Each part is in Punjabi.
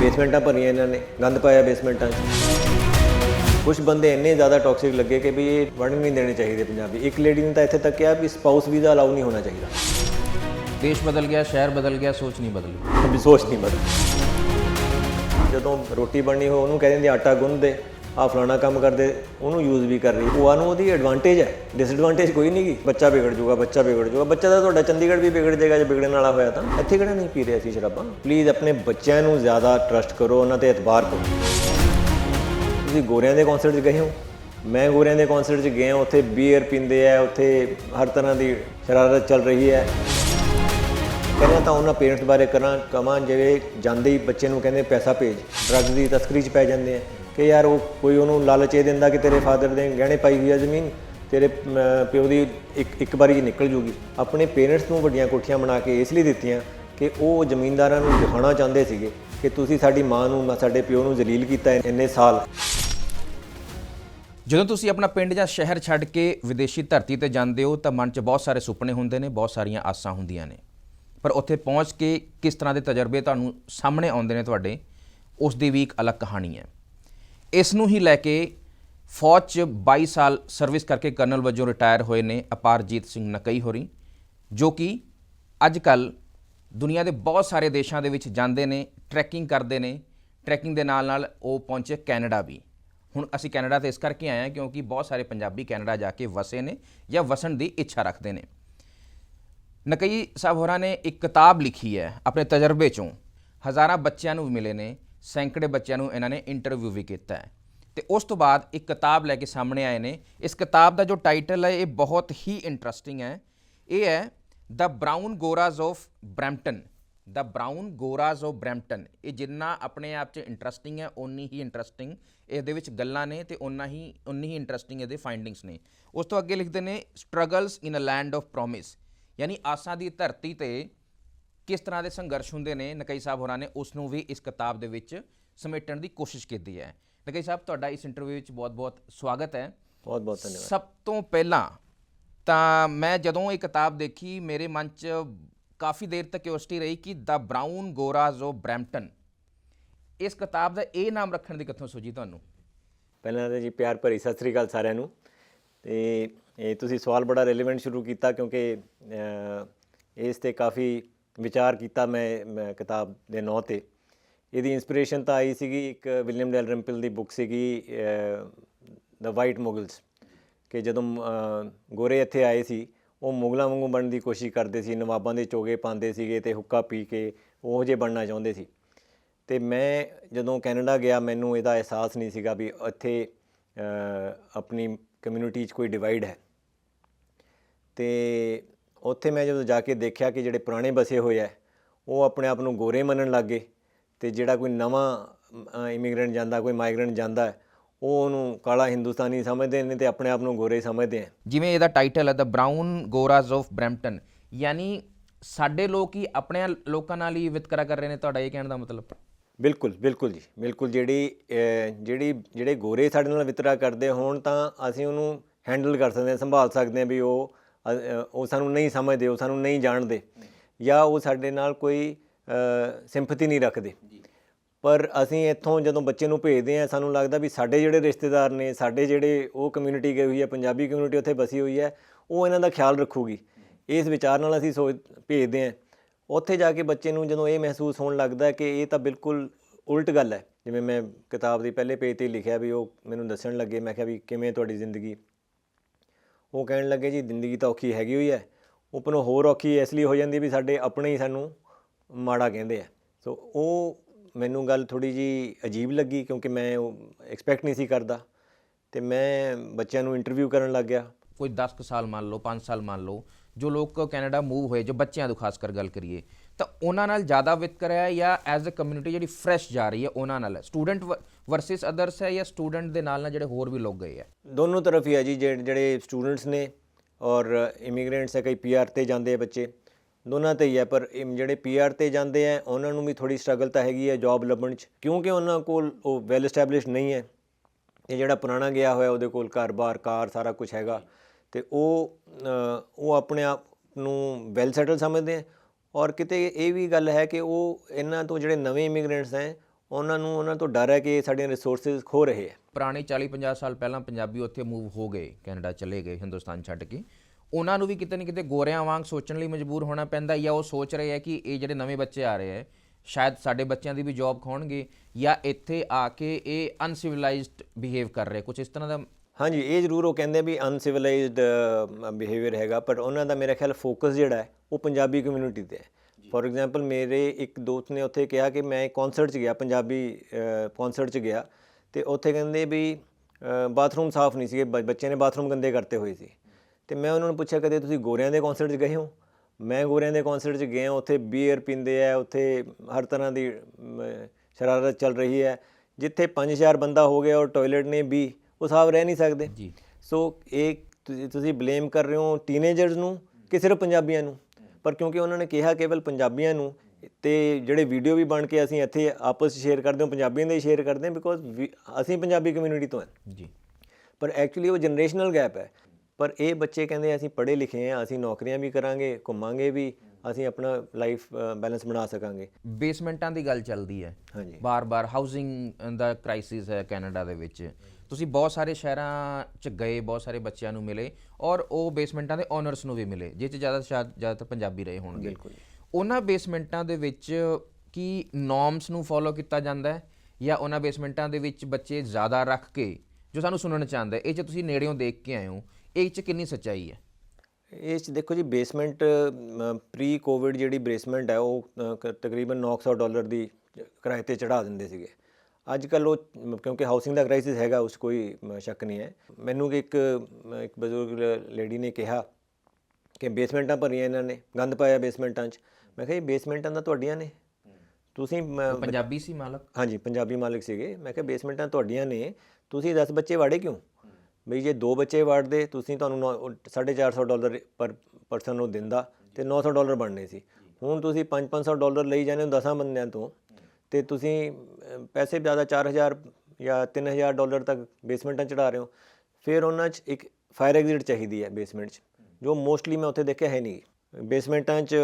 ਬੇਸਮੈਂਟਾਂ ਭਰੀਆਂ ਇਹਨਾਂ ਨੇ ਗੰਦ ਪਾਇਆ ਬੇਸਮੈਂਟਾਂ 'ਚ। ਕੁਝ ਬੰਦੇ ਇੰਨੇ ਜ਼ਿਆਦਾ ਟੌਕਸਿਕ ਲੱਗੇ ਕਿ ਵੀ ਇਹ ਵੜਨ ਨਹੀਂ ਦੇਣੇ ਚਾਹੀਦੇ ਪੰਜਾਬੀ। ਇੱਕ ਲੇਡੀ ਨੇ ਤਾਂ ਇੱਥੇ ਤੱਕ ਕਿਹਾ ਵੀ ਸਪਾਊਸ ਵੀਜ਼ਾ ਅਲਾਉ ਨਹੀਂ ਹੋਣਾ ਚਾਹੀਦਾ। ਦੇਸ਼ ਬਦਲ ਗਿਆ ਸ਼ਹਿਰ ਬਦਲ ਗਿਆ ਸੋਚ ਨਹੀਂ ਬਦਲੀ। ਵੀ ਸੋਚ ਨਹੀਂ ਬਦਲ। ਜਦੋਂ ਰੋਟੀ ਬਣਨੀ ਹੋ ਉਹਨੂੰ ਕਹਿ ਦਿੰਦੇ ਆਟਾ ਗੁੰਨ ਦੇ ਆ ਫਲਾਣਾ ਕੰਮ ਕਰਦੇ, ਉਹਨੂੰ ਯੂਜ਼ ਵੀ ਕਰ ਰਹੀ ਉਹ ਨੂੰ ਉਹਦੀ ਐਡਵਾਂਟੇਜ ਹੈ। ਡਿਸਐਡਵਾਂਟੇਜ ਕੋਈ ਨਹੀਂ ਗੀ। ਬੱਚਾ ਵਿਗੜ ਜਾਊਗਾ, ਬੱਚਾ ਵਿਗੜ ਜਾਊਗਾ। ਬੱਚਾ ਤਾਂ ਤੁਹਾਡਾ ਚੰਡੀਗੜ੍ਹ ਵੀ ਵਿਗੜ ਜਾਏਗਾ, ਜੇ ਵਿਗੜਨ ਵਾਲਾ ਹੋਇਆ ਤਾਂ। ਇੱਥੇ ਕਿਹੜਾ ਨਹੀਂ ਪੀ ਰਿਹਾ ਸੀ ਸ਼ਰਾਬਾਂ? ਪਲੀਜ਼ ਆਪਣੇ ਬੱਚਿਆਂ ਨੂੰ ਜ਼ਿਆਦਾ ਟਰਸਟ ਕਰੋ, ਉਹਨਾਂ ਤੇ ਇਤਬਾਰ ਕਰੋ। ਤੁਸੀਂ ਗੋਰਿਆਂ ਦੇ ਕਨਸਰਟ 'ਚ ਗਏ ਹੋ? ਮੈਂ ਗੋਰਿਆਂ ਦੇ ਕਨਸਰਟ 'ਚ ਗਿਆ, ਉੱਥੇ ਬੀਅਰ ਪੀਂਦੇ ਆ, ਉੱਥੇ ਹਰ ਤਰ੍ਹਾਂ ਦੀ ਸ਼ਰਾਰਤ ਚੱਲ ਰਹੀ ਹੈ। ਪਹਿਲਾਂ ਤਾਂ ਉਹਨਾਂ ਪੇਰੈਂਟਸ ਬਾਰੇ ਕਰਾਂ ਕਮਾਂ ਜਿਵੇਂ ਜਾਂਦੇ ਹੀ ਬੱਚੇ ਨੂੰ ਕਹਿੰਦੇ ਪੈਸਾ ਭੇਜ। ਡਰੱਗ ਦੀ ਤਸਕਰੀ 'ਚ ਪੈ ਜਾਂਦੇ ਆ। ਕਿ ਯਾਰ ਉਹ ਕੋਈ ਉਹਨੂੰ ਲਾਲਚ ਇਹ ਦਿੰਦਾ ਕਿ ਤੇਰੇ ਫਾਦਰ ਦੇ ਗਹਿਣੇ ਪਾਈ ਹੋਈ ਆ ਜ਼ਮੀਨ, ਤੇਰੇ ਪਿਓ ਦੀ ਇੱਕ ਇੱਕ ਵਾਰੀ 'ਚ ਨਿਕਲ ਜੂਗੀ। ਆਪਣੇ ਪੇਰੈਂਟਸ ਨੂੰ ਵੱਡੀਆਂ ਕੋਠੀਆਂ ਬਣਾ ਕੇ ਇਸ ਲਈ ਦਿੱਤੀਆਂ ਕਿ ਉਹ ਜ਼ਮੀਨਦਾਰਾਂ ਨੂੰ ਦਿਖਾਉਣਾ ਚਾਹੁੰਦੇ ਸੀਗੇ ਕਿ ਤੁਸੀਂ ਸਾਡੀ ਮਾਂ ਨੂੰ ਸਾਡੇ ਪਿਓ ਨੂੰ ਜ਼ਲੀਲ ਕੀਤਾ ਇੰਨੇ ਸਾਲ। ਜਦੋਂ ਤੁਸੀਂ ਆਪਣਾ ਪਿੰਡ ਜਾਂ ਸ਼ਹਿਰ ਛੱਡ ਕੇ ਵਿਦੇਸ਼ੀ ਧਰਤੀ ਤੇ ਜਾਂਦੇ ਹੋ ਤਾਂ ਮਨ 'ਚ ਬਹੁਤ ਸਾਰੇ ਸੁਪਨੇ ਹੁੰਦੇ ਨੇ, ਬਹੁਤ ਸਾਰੀਆਂ ਆਸਾਂ ਹੁੰਦੀਆਂ ਨੇ। ਪਰ ਉੱਥੇ ਪਹੁੰਚ ਕੇ ਕਿਸ ਤਰ੍ਹਾਂ ਦੇ ਤਜਰਬੇ ਤੁਹਾਨੂੰ ਸਾਹਮਣੇ ਆਉਂਦੇ ਨੇ ਤੁਹਾਡੇ, ਉਸ ਦੀ ਵੀ ਇੱਕ ਅਲੱਗ ਕਹਾਣੀ ਹੈ। ਇਸ ਨੂੰ ਹੀ ਲੈ ਕੇ ਫੌਜ 'ਚ 22 ਸਾਲ ਸਰਵਿਸ ਕਰਕੇ ਕਰਨਲ ਵਜੋਂ ਰਿਟਾਇਰ ਹੋਏ ਨੇ ਅਪਾਰਜੀਤ ਸਿੰਘ ਨਕਈ ਹੋਰੀ, ਜੋ ਕਿ ਅੱਜ ਕੱਲ ਦੁਨੀਆ ਦੇ ਬਹੁਤ ਸਾਰੇ ਦੇਸ਼ਾਂ ਦੇ ਵਿੱਚ ਜਾਂਦੇ ਨੇ ਟਰੈਕਿੰਗ ਕਰਦੇ ਨੇ ਟਰੈਕਿੰਗ ਦੇ ਨਾਲ ਨਾਲ ਉਹ ਪਹੁੰਚੇ ਕੈਨੇਡਾ ਵੀ। ਹੁਣ ਅਸੀਂ ਕੈਨੇਡਾ ਤੇ ਇਸ ਕਰਕੇ ਆਏ ਹਾਂ ਕਿਉਂਕਿ ਬਹੁਤ ਸਾਰੇ ਪੰਜਾਬੀ ਕੈਨੇਡਾ ਜਾ ਕੇ ਵਸੇ ਨੇ ਜਾਂ ਵਸਣ ਦੀ ਇੱਛਾ ਰੱਖਦੇ ਨੇ। ਨਕਈ ਸਾਹਿਬ ਹੋਰਾਂ ਨੇ ਇੱਕ ਕਿਤਾਬ ਲਿਖੀ ਹੈ ਆਪਣੇ ਤਜਰਬੇ ਚੋਂ। ਹਜ਼ਾਰਾਂ ਬੱਚਿਆਂ ਨੂੰ ਮਿਲੇ ਨੇ। ਸੈਂਕੜੇ ਬੱਚਿਆਂ ਨੂੰ ਇਹਨਾਂ ਨੇ ਇੰਟਰਵਿਊ ਵੀ ਕੀਤਾ ਹੈ। ਤੇ ਉਸ ਤੋਂ ਬਾਅਦ ਇੱਕ ਕਿਤਾਬ ਲੈ ਕੇ ਸਾਹਮਣੇ ਆਏ ਨੇ। ਇਸ ਕਿਤਾਬ ਦਾ ਜੋ ਟਾਈਟਲ ਹੈ, ਇਹ ਬਹੁਤ ਹੀ ਇੰਟਰਸਟਿੰਗ ਹੈ। ਇਹ ਹੈ the brown Goras of Brampton the brown Goras of Brampton ਇਹ ਜਿੰਨਾ ਆਪਣੇ ਆਪ 'ਚ ਇੰਟਰਸਟਿੰਗ ਹੈ, ਓਨੀ ਹੀ ਇੰਟਰਸਟਿੰਗ ਇਹਦੇ ਵਿੱਚ ਗੱਲਾਂ ਨੇ ਤੇ ਓਨਾ ਹੀ ਉਨੀ ਹੀ ਇੰਟਰਸਟਿੰਗ ਇਹਦੇ ਫਾਈਂਡਿੰਗਸ ਨੇ। ਉਸ ਤੋਂ ਅੱਗੇ ਲਿਖਦੇ ਨੇ struggles in a land of promise ਯਾਨੀ ਆਸਾਂ ਦੀ ਧਰਤੀ ਤੇ ਕਿਸ ਤਰ੍ਹਾਂ ਦੇ ਸੰਘਰਸ਼ ਹੁੰਦੇ ਨੇ ਨਕਈ ਸਾਹਿਬ ਹੋਰਾਂ ਨੇ ਉਸ ਨੂੰ ਵੀ ਇਸ ਕਿਤਾਬ ਦੇ ਵਿੱਚ ਸਮੇਟਣ ਦੀ ਕੋਸ਼ਿਸ਼ ਕੀਤੀ ਹੈ। ਨਕਈ ਸਾਹਿਬ ਤੁਹਾਡਾ ਇਸ ਇੰਟਰਵਿਊ ਵਿੱਚ ਬਹੁਤ-ਬਹੁਤ ਸਵਾਗਤ ਹੈ। ਬਹੁਤ ਬਹੁਤ ਧੰਨਵਾਦ। ਸਭ ਤੋਂ ਪਹਿਲਾਂ ਤਾਂ ਮੈਂ ਜਦੋਂ ਇਹ ਕਿਤਾਬ ਦੇਖੀ ਮੇਰੇ ਮਨ 'ਚ ਕਾਫੀ ਦੇਰ ਤੱਕ ਕਿਉਰਿਓਸਿਟੀ ਰਹੀ ਕਿ the brown Goras of Brampton. ਇਸ ਕਿਤਾਬ ਦਾ ਇਹ ਨਾਮ ਰੱਖਣ ਦੀ ਕਿੱਥੋਂ ਸੋਚੀ ਤੁਹਾਨੂੰ? ਪਹਿਲਾਂ ਤਾਂ ਜੀ ਪਿਆਰ ਭਰੀ ਸਤਿ ਸ੍ਰੀ ਅਕਾਲ ਸਾਰਿਆਂ ਨੂੰ। ਤੇ ਇਹ ਤੁਸੀਂ ਸਵਾਲ ਬੜਾ ਰੈਲੇਵੈਂਟ ਸ਼ੁਰੂ ਕੀਤਾ ਕਿਉਂਕਿ ਇਸ ਤੇ ਕਾਫੀ ਵਿਚਾਰ ਕੀਤਾ ਮੈਂ ਮੈਂ ਕਿਤਾਬ ਦੇ ਨਾਂ ਤੇ। ਇਹਦੀ ਇਨਸਪੀਰੇਸ਼ਨ ਤਾਂ ਆਈ ਸੀਗੀ, ਇੱਕ ਵਿਲੀਅਮ ਡੈਲ ਰਿੰਪਲ ਦੀ ਬੁੱਕ ਸੀਗੀ ਦ ਵਾਈਟ ਮੁਗਲਸ ਕਿ ਜਦੋਂ ਗੋਰੇ ਇੱਥੇ ਆਏ ਸੀ, ਉਹ ਮੁਗਲਾਂ ਵਾਂਗੂ ਬਣਨ ਦੀ ਕੋਸ਼ਿਸ਼ ਕਰਦੇ ਸੀ, ਨਵਾਬਾਂ ਦੇ ਚੋਗੇ ਪਾਉਂਦੇ ਸੀਗੇ ਤੇ ਹੁੱਕਾ ਪੀ ਕੇ ਉਹ ਜੇ ਬਣਨਾ ਚਾਹੁੰਦੇ ਸੀ। ਤੇ ਮੈਂ ਜਦੋਂ ਕੈਨੇਡਾ ਗਿਆ, ਮੈਨੂੰ ਇਹਦਾ ਅਹਿਸਾਸ ਨਹੀਂ ਸੀਗਾ ਵੀ ਇੱਥੇ ਆਪਣੀ ਕਮਿਊਨਿਟੀ 'ਚ ਕੋਈ ਡਿਵਾਈਡ ਹੈ। ਤੇ ਉੱਥੇ ਮੈਂ ਜਦੋਂ ਜਾ ਕੇ ਦੇਖਿਆ ਕਿ ਜਿਹੜੇ ਪੁਰਾਣੇ ਬਸੇ ਹੋਏ ਆ ਉਹ ਆਪਣੇ ਆਪ ਨੂੰ ਗੋਰੇ ਮੰਨਣ ਲੱਗੇ ਤੇ ਜਿਹੜਾ ਕੋਈ ਨਵਾਂ ਇਮੀਗ੍ਰੈਂਟ ਜਾਂਦਾ ਕੋਈ ਮਾਈਗ੍ਰੈਂਟ ਜਾਂਦਾ ਉਹ ਉਹਨੂੰ ਕਾਲਾ ਹਿੰਦੁਸਤਾਨੀ ਸਮਝਦੇ ਨੇ ਤੇ ਆਪਣੇ ਆਪ ਨੂੰ ਗੋਰੇ ਸਮਝਦੇ ਆ। ਜਿਵੇਂ ਇਹਦਾ ਟਾਈਟਲ ਹੈ the brown Goras of Brampton ਯਾਨੀ ਸਾਡੇ ਲੋਕ ਹੀ ਆਪਣੇ ਲੋਕਾਂ ਨਾਲ ਹੀ ਵਿਤਕਰਾ ਕਰ ਰਹੇ ਨੇ ਤੁਹਾਡਾ ਇਹ ਕਹਿਣ ਦਾ ਮਤਲਬ? ਬਿਲਕੁਲ ਬਿਲਕੁਲ ਜੀ ਬਿਲਕੁਲ ਜਿਹੜੀ ਜਿਹੜੀ ਜਿਹੜੇ ਗੋਰੇ ਸਾਡੇ ਨਾਲ ਵਿਤਕਰਾ ਕਰਦੇ ਹੋਣ ਤਾਂ ਅਸੀਂ ਉਹਨੂੰ ਹੈਂਡਲ ਕਰ ਸਕਦੇ ਹਾਂ ਸੰਭਾਲ ਸਕਦੇ ਹਾਂ ਵੀ ਉਹ ਉਹ ਸਾਨੂੰ ਨਹੀਂ ਸਮਝਦੇ ਉਹ ਸਾਨੂੰ ਨਹੀਂ ਜਾਣਦੇ ਜਾਂ ਉਹ ਸਾਡੇ ਨਾਲ ਕੋਈ ਸਿੰਪਥੀ ਨਹੀਂ ਰੱਖਦੇ। ਪਰ ਅਸੀਂ ਇੱਥੋਂ ਜਦੋਂ ਬੱਚੇ ਨੂੰ ਭੇਜਦੇ ਹਾਂ ਸਾਨੂੰ ਲੱਗਦਾ ਵੀ ਸਾਡੇ ਜਿਹੜੇ ਰਿਸ਼ਤੇਦਾਰ ਨੇ ਸਾਡੇ ਜਿਹੜੇ ਉਹ ਕਮਿਊਨਿਟੀ ਗਈ ਹੋਈ ਹੈ ਪੰਜਾਬੀ ਕਮਿਊਨਿਟੀ ਉੱਥੇ ਬਸੀ ਹੋਈ ਹੈ ਉਹ ਇਹਨਾਂ ਦਾ ਖਿਆਲ ਰੱਖੂਗੀ। ਇਸ ਵਿਚਾਰ ਨਾਲ ਅਸੀਂ ਸੋਚ ਭੇਜਦੇ ਹਾਂ। ਉੱਥੇ ਜਾ ਕੇ ਬੱਚੇ ਨੂੰ ਜਦੋਂ ਇਹ ਮਹਿਸੂਸ ਹੋਣ ਲੱਗਦਾ ਕਿ ਇਹ ਤਾਂ ਬਿਲਕੁਲ ਉਲਟ ਗੱਲ ਹੈ। ਜਿਵੇਂ ਮੈਂ ਕਿਤਾਬ ਦੀ ਪਹਿਲੇ ਪੇਜ ਤੇ ਲਿਖਿਆ ਵੀ ਉਹ ਮੈਨੂੰ ਦੱਸਣ ਲੱਗੇ ਮੈਂ ਕਿਹਾ ਵੀ ਕਿਵੇਂ ਤੁਹਾਡੀ ਜ਼ਿੰਦਗੀ ਉਹ ਕਹਿਣ ਲੱਗੇ ਜੀ, ਜ਼ਿੰਦਗੀ ਤਾਂ ਔਖੀ ਹੈਗੀ ਹੋਈ ਹੈ। ਉੱਪਰੋਂ ਹੋਰ ਔਖੀ ਇਸ ਲਈ ਹੋ ਜਾਂਦੀ ਵੀ ਸਾਡੇ ਆਪਣੇ ਹੀ ਸਾਨੂੰ ਮਾੜਾ ਕਹਿੰਦੇ ਆ। ਸੋ ਉਹ ਮੈਨੂੰ ਗੱਲ ਥੋੜੀ ਜੀ ਅਜੀਬ ਲੱਗੀ ਕਿਉਂਕਿ ਮੈਂ ਉਹ ਐਕਸਪੈਕਟ ਨਹੀਂ ਸੀ ਕਰਦਾ। ਤੇ ਮੈਂ ਬੱਚਿਆਂ ਨੂੰ ਇੰਟਰਵਿਊ ਕਰਨ ਲੱਗ ਗਿਆ। ਕੋਈ 10 ਕੁ ਸਾਲ ਮੰਨ ਲਓ 5 ਸਾਲ ਮੰਨ ਲਓ, ਜੋ ਲੋਕ ਕੈਨੇਡਾ ਮੂਵ ਹੋਏ, ਜੋ ਬੱਚਿਆਂ ਤੋਂ ਖਾਸ ਕਰ ਗੱਲ ਕਰੀਏ ਤਾਂ ਉਹਨਾਂ ਨਾਲ ਜ਼ਿਆਦਾ ਵਿਤਕਰਾ ਹੈ ਜਾਂ ਐਜ਼ ਅ ਕਮਿਊਨਿਟੀ ਜਿਹੜੀ ਫਰੈਸ਼ ਜਾ ਰਹੀ ਹੈ ਉਹਨਾਂ ਨਾਲ? ਹੈ ਸਟੂਡੈਂਟ ਵਰਸਸ ਅਦਰਸ ਹੈ ਜਾਂ ਸਟੂਡੈਂਟ ਦੇ ਨਾਲ ਨਾਲ ਜਿਹੜੇ ਹੋਰ ਵੀ ਲੋਕ ਗਏ ਹੈ? ਦੋਨੋਂ ਤਰਫ ਹੀ ਹੈ ਜੀ, ਜਿਹੜੇ ਜਿਹੜੇ ਸਟੂਡੈਂਟਸ ਨੇ ਔਰ ਇਮੀਗ੍ਰੈਂਟਸ ਹੈ, ਕਈ ਪੀਆਰ ਤੇ ਜਾਂਦੇ ਆ ਬੱਚੇ। ਦੋਨਾਂ ਤੇ ਹੀ ਹੈ, ਪਰ ਇਮ- ਜਿਹੜੇ ਪੀਆਰ ਤੇ ਜਾਂਦੇ ਆ, ਉਹਨਾਂ ਨੂੰ ਵੀ ਥੋੜੀ ਸਟਰਗਲ ਤਾਂ ਹੈਗੀ ਹੈ ਜੌਬ ਲੱਭਣ 'ਚ। ਕਿਉਂਕਿ ਉਹਨਾਂ ਕੋਲ ਉਹ ਵੈਲ ਐਸਟੈਬਲਿਸ਼ਡ ਨਹੀਂ ਹੈ। ਇਹ ਜਿਹੜਾ ਪੁਰਾਣਾ ਗਿਆ ਹੋਇਆ ਉਹਦੇ ਕੋਲ ਘਰ-ਬਾਰ ਕਾਰ ਸਾਰਾ ਕੁਝ ਹੈਗਾ। ਤੇ ਉਹ ਉਹ ਆਪਣੇ ਆਪ ਨੂੰ ਵੈਲ ਸੈਟਲ ਸਮਝਦੇ ਆ। ਔਰ ਕਿਤੇ ਇਹ ਵੀ ਗੱਲ ਹੈ ਕਿ ਉਹ ਇਹਨਾਂ ਤੋਂ ਜਿਹੜੇ ਨਵੇਂ ਇਮੀਗ੍ਰੈਂਟਸ ਹੈ, ਉਹਨਾਂ ਨੂੰ, ਉਹਨਾਂ ਤੋਂ ਡਰ ਹੈ ਕਿ ਸਾਡੀਆਂ ਰਿਸੋਰਸਸ ਖੋ ਰਹੇ ਹੈ। ਪੁਰਾਣੇ 40 50 ਸਾਲ ਪਹਿਲਾਂ ਪੰਜਾਬੀ ਉੱਥੇ ਮੂਵ ਹੋ ਗਏ, ਕੈਨੇਡਾ ਚਲੇ ਗਏ, ਹਿੰਦੁਸਤਾਨ ਛੱਡ ਕੇ। ਉਹਨਾਂ ਨੂੰ ਵੀ ਕਿਤੇ ਨਾ ਕਿਤੇ ਗੋਰਿਆਂ ਵਾਂਗ ਸੋਚਣ ਲਈ ਮਜਬੂਰ ਹੋਣਾ ਪੈਂਦਾ ਜਾਂ ਉਹ ਸੋਚ ਰਹੇ ਹੈ ਕਿ ਇਹ ਜਿਹੜੇ ਨਵੇਂ ਬੱਚੇ ਆ ਰਹੇ ਹੈ, ਸ਼ਾਇਦ ਸਾਡੇ ਬੱਚਿਆਂ ਦੀ ਵੀ ਜੌਬ ਖਾਣਗੇ ਜਾਂ ਇੱਥੇ ਆ ਕੇ ਇਹ ਅਨਸਿਵਲਾਈਜ਼ਡ ਬਿਹੇਵ ਕਰ ਰਹੇ ਕੁਝ ਇਸ ਤਰ੍ਹਾਂ ਦਾ ਹਾਂਜੀ ਇਹ ਜ਼ਰੂਰ ਉਹ ਕਹਿੰਦੇ ਵੀ ਅਨਸਿਵਲਾਈਜ਼ਡ ਬਿਹੇਵੀਅਰ ਹੈਗਾ ਪਰ ਉਹਨਾਂ ਦਾ ਮੇਰਾ ਖਿਆਲ ਫੋਕਸ ਜਿਹੜਾ ਹੈ ਉਹ ਪੰਜਾਬੀ ਕਮਿਊਨਿਟੀ ਤੇ ਹੈ। ਫੋਰ ਐਗਜ਼ਾਮਪਲ ਮੇਰੇ ਇੱਕ ਦੋਸਤ ਨੇ ਉੱਥੇ ਕਿਹਾ ਕਿ ਮੈਂ ਕਨਸਰਟ 'ਚ ਗਿਆ ਪੰਜਾਬੀ ਕਨਸਰਟ 'ਚ ਗਿਆ ਤੇ ਉੱਥੇ ਕਹਿੰਦੇ ਵੀ ਬਾਥਰੂਮ ਸਾਫ਼ ਨਹੀਂ ਸੀਗੇ ਬ- ਬੱਚਿਆਂ ਨੇ ਬਾਥਰੂਮ ਗੰਦੇ ਕਰਤੇ ਹੋਏ ਸੀ। ਤੇ ਮੈਂ ਉਹਨਾਂ ਨੂੰ ਪੁੱਛਿਆ ਕਦੇ ਤੁਸੀਂ ਗੋਰਿਆਂ ਦੇ ਕਨਸਰਟ 'ਚ ਗਏ ਹੋ? ਮੈਂ ਗੋਰਿਆਂ ਦੇ ਕਨਸਰਟ 'ਚ ਗਿਆ ਉੱਥੇ ਬੀਅਰ ਪੀਂਦੇ ਆ ਉੱਥੇ ਹਰ ਤਰ੍ਹਾਂ ਦੀ ਸ਼ਰਾਰਤ ਚੱਲ ਰਹੀ ਹੈ। ਜਿੱਥੇ 5000 ਬੰਦਾ ਹੋ ਗਿਆ ਔਰ ਟਾਇਲਟ ਨੇ ਵੀ ਉਹ ਸਾਫ਼ ਰਹਿ ਨਹੀਂ ਸਕਦੇ। ਜੀ। ਸੋ ਇਹ ਤੁਸੀਂ- ਤੁਸੀਂ ਬਲੇਮ ਕਰ ਰਹੇ ਹੋ ਟੀਨੇਜਰਸ ਨੂੰ ਕਿ ਸਿਰਫ ਪੰਜਾਬੀਆਂ ਨੂੰ? ਪਰ ਕਿਉਂਕਿ ਉਹਨਾਂ ਨੇ ਕਿਹਾ ਕੇਵਲ ਪੰਜਾਬੀਆਂ ਨੂੰ ਤੇ ਜਿਹੜੇ ਵੀਡੀਓ ਵੀ ਬਣ ਕੇ ਅਸੀਂ ਇੱਥੇ ਆਪਸ ਵਿੱਚ ਸ਼ੇਅਰ ਕਰਦੇ ਹਾਂ ਪੰਜਾਬੀਆਂ ਦੇ ਸ਼ੇਅਰ ਕਰਦੇ ਹਾਂ ਬਿਕੋਜ਼ ਅਸੀਂ ਪੰਜਾਬੀ ਕਮਿਊਨਿਟੀ ਤੋਂ ਹਾਂ। ਜੀ। ਪਰ ਐਕਚੁਅਲੀ ਉਹ ਜਨਰੇਸ਼ਨਲ ਗੈਪ ਹੈ। ਪਰ ਇਹ ਬੱਚੇ ਕਹਿੰਦੇ ਅਸੀਂ ਪੜ੍ਹੇ ਲਿਖੇ ਹਾਂ ਅਸੀਂ ਨੌਕਰੀਆਂ ਵੀ ਕਰਾਂਗੇ ਘੁੰਮਾਂਗੇ ਵੀ ਅਸੀਂ ਆਪਣਾ ਲਾਈਫ ਬੈਲੈਂਸ ਬਣਾ ਸਕਾਂਗੇ। ਬੇਸਮੈਂਟਾਂ ਦੀ ਗੱਲ ਚੱਲਦੀ ਹੈ। ਹਾਂਜੀ। ਬਾਰ-ਬਾਰ ਹਾਊਸਿੰਗ ਦਾ ਕ੍ਰਾਈਸਿਸ ਹੈ ਕੈਨੇਡਾ ਦੇ ਵਿੱਚ। ਤੁਸੀਂ ਬਹੁਤ ਸਾਰੇ ਸ਼ਹਿਰਾਂ 'ਚ ਗਏ ਬਹੁਤ ਸਾਰੇ ਬੱਚਿਆਂ ਨੂੰ ਮਿਲੇ ਔਰ ਉਹ ਬੇਸਮੈਂਟਾਂ ਦੇ ਓਨਰਸ ਨੂੰ ਵੀ ਮਿਲੇ ਜਿਹ 'ਚ ਜ਼ਿਆਦਾ ਸ਼ਾਇਦ ਜ਼ਿਆਦਾਤਰ ਪੰਜਾਬੀ ਰਹੇ ਹੋਣਗੇ। ਬਿਲਕੁਲ। ਉਹਨਾਂ ਬੇਸਮੈਂਟਾਂ ਦੇ ਵਿੱਚ ਕੀ ਨੋਰਮਸ ਨੂੰ ਫੋਲੋ ਕੀਤਾ ਜਾਂਦਾ ਹੈ ਜਾਂ ਉਹਨਾਂ ਬੇਸਮੈਂਟਾਂ ਦੇ ਵਿੱਚ ਬੱਚੇ ਜ਼ਿਆਦਾ ਰੱਖ ਕੇ ਜੋ ਸਾਨੂੰ ਸੁਣਨ ਚ ਆਉਂਦਾ ਹੈ, ਇਹ 'ਚ ਤੁਸੀਂ ਨੇੜਿਓਂ ਦੇਖ ਕੇ ਆਏ ਹੋ ਇਹ 'ਚ ਕਿੰਨੀ ਸੱਚਾਈ ਹੈ? ਇਹ 'ਚ ਦੇਖੋ ਜੀ ਬੇਸਮੈਂਟ ਪ੍ਰੀ ਕੋਵਿਡ ਜਿਹੜੀ ਬੇਸਮੈਂਟ ਹੈ ਉਹ ਤਕਰੀਬਨ 900 ਡਾਲਰ ਦੀ ਕਿਰਾਏ ਤੇ ਚੜਾ ਦਿੰਦੇ ਸੀਗੇ। ਅੱਜ ਕੱਲ ਉਹ ਕਿਉਂਕਿ ਹਾਊਸਿੰਗ ਦਾ ਕ੍ਰਾਈਸਿਸ ਹੈਗਾ ਉਸ ਕੋਈ ਸ਼ੱਕ ਨਹੀਂ ਹੈ। ਮੈਨੂੰ ਕਿ ਇੱਕ ਇੱਕ ਬਜ਼ੁਰਗ ਲੇਡੀ ਨੇ ਕਿਹਾ ਕਿ ਬੇਸਮੈਂਟਾਂ ਭਰੀਆਂ ਇਹਨਾਂ ਨੇ ਗੰਦ ਪਾਇਆ ਬੇਸਮੈਂਟਾਂ 'ਚ। ਮੈਂ ਕਿਹਾ ਇਹ ਬੇਸਮੈਂਟਾਂ ਤਾਂ ਤੁਹਾਡੀਆਂ ਨੇ। ਤੁਸੀਂ ਪੰਜਾਬੀ ਸੀ ਮਾਲਕ? ਹਾਂਜੀ ਪੰਜਾਬੀ ਮਾਲਕ ਸੀਗੇ। ਮੈਂ ਕਿਹਾ ਬੇਸਮੈਂਟਾਂ ਤੁਹਾਡੀਆਂ ਨੇ ਤੁਸੀਂ 10 ਬੱਚੇ ਵਾੜੇ ਕਿਉਂ? ਬਈ ਜੇ ਦੋ ਬੱਚੇ ਵਾੜਦੇ ਤੁਸੀਂ ਤੁਹਾਨੂੰ ਨੌ- ਉਹ 450 ਡਾਲਰ ਪਰ ਪਰਸਨ ਨੂੰ ਦਿੰਦਾ ਤੇ 900 ਡਾਲਰ ਬਣਨੇ ਸੀ। ਹੁਣ ਤੁਸੀਂ 5-500 ਡਾਲਰ ਲਈ ਜਾਂਦੇ ਹੋ 10 ਬੰਦਿਆਂ ਤੋਂ ਤੇ ਤੁਸੀਂ ਪੈਸੇ ਜ਼ਿਆਦਾ 4000 ਜਾਂ 3000 ਡਾਲਰ ਤੱਕ ਬੇਸਮੈਂਟਾਂ ਚੜਾ ਰਹੇ ਹੋ, ਫਿਰ ਉਹਨਾਂ 'ਚ ਇੱਕ ਫਾਇਰ ਐਗਜ਼ਿਟ ਚਾਹੀਦੀ ਹੈ ਬੇਸਮੈਂਟ 'ਚ, ਜੋ ਮੋਸਟਲੀ ਮੈਂ ਉੱਥੇ ਦੇਖਿਆ ਹੈ ਨਹੀਂ। ਬੇਸਮੈਂਟਾਂ 'ਚ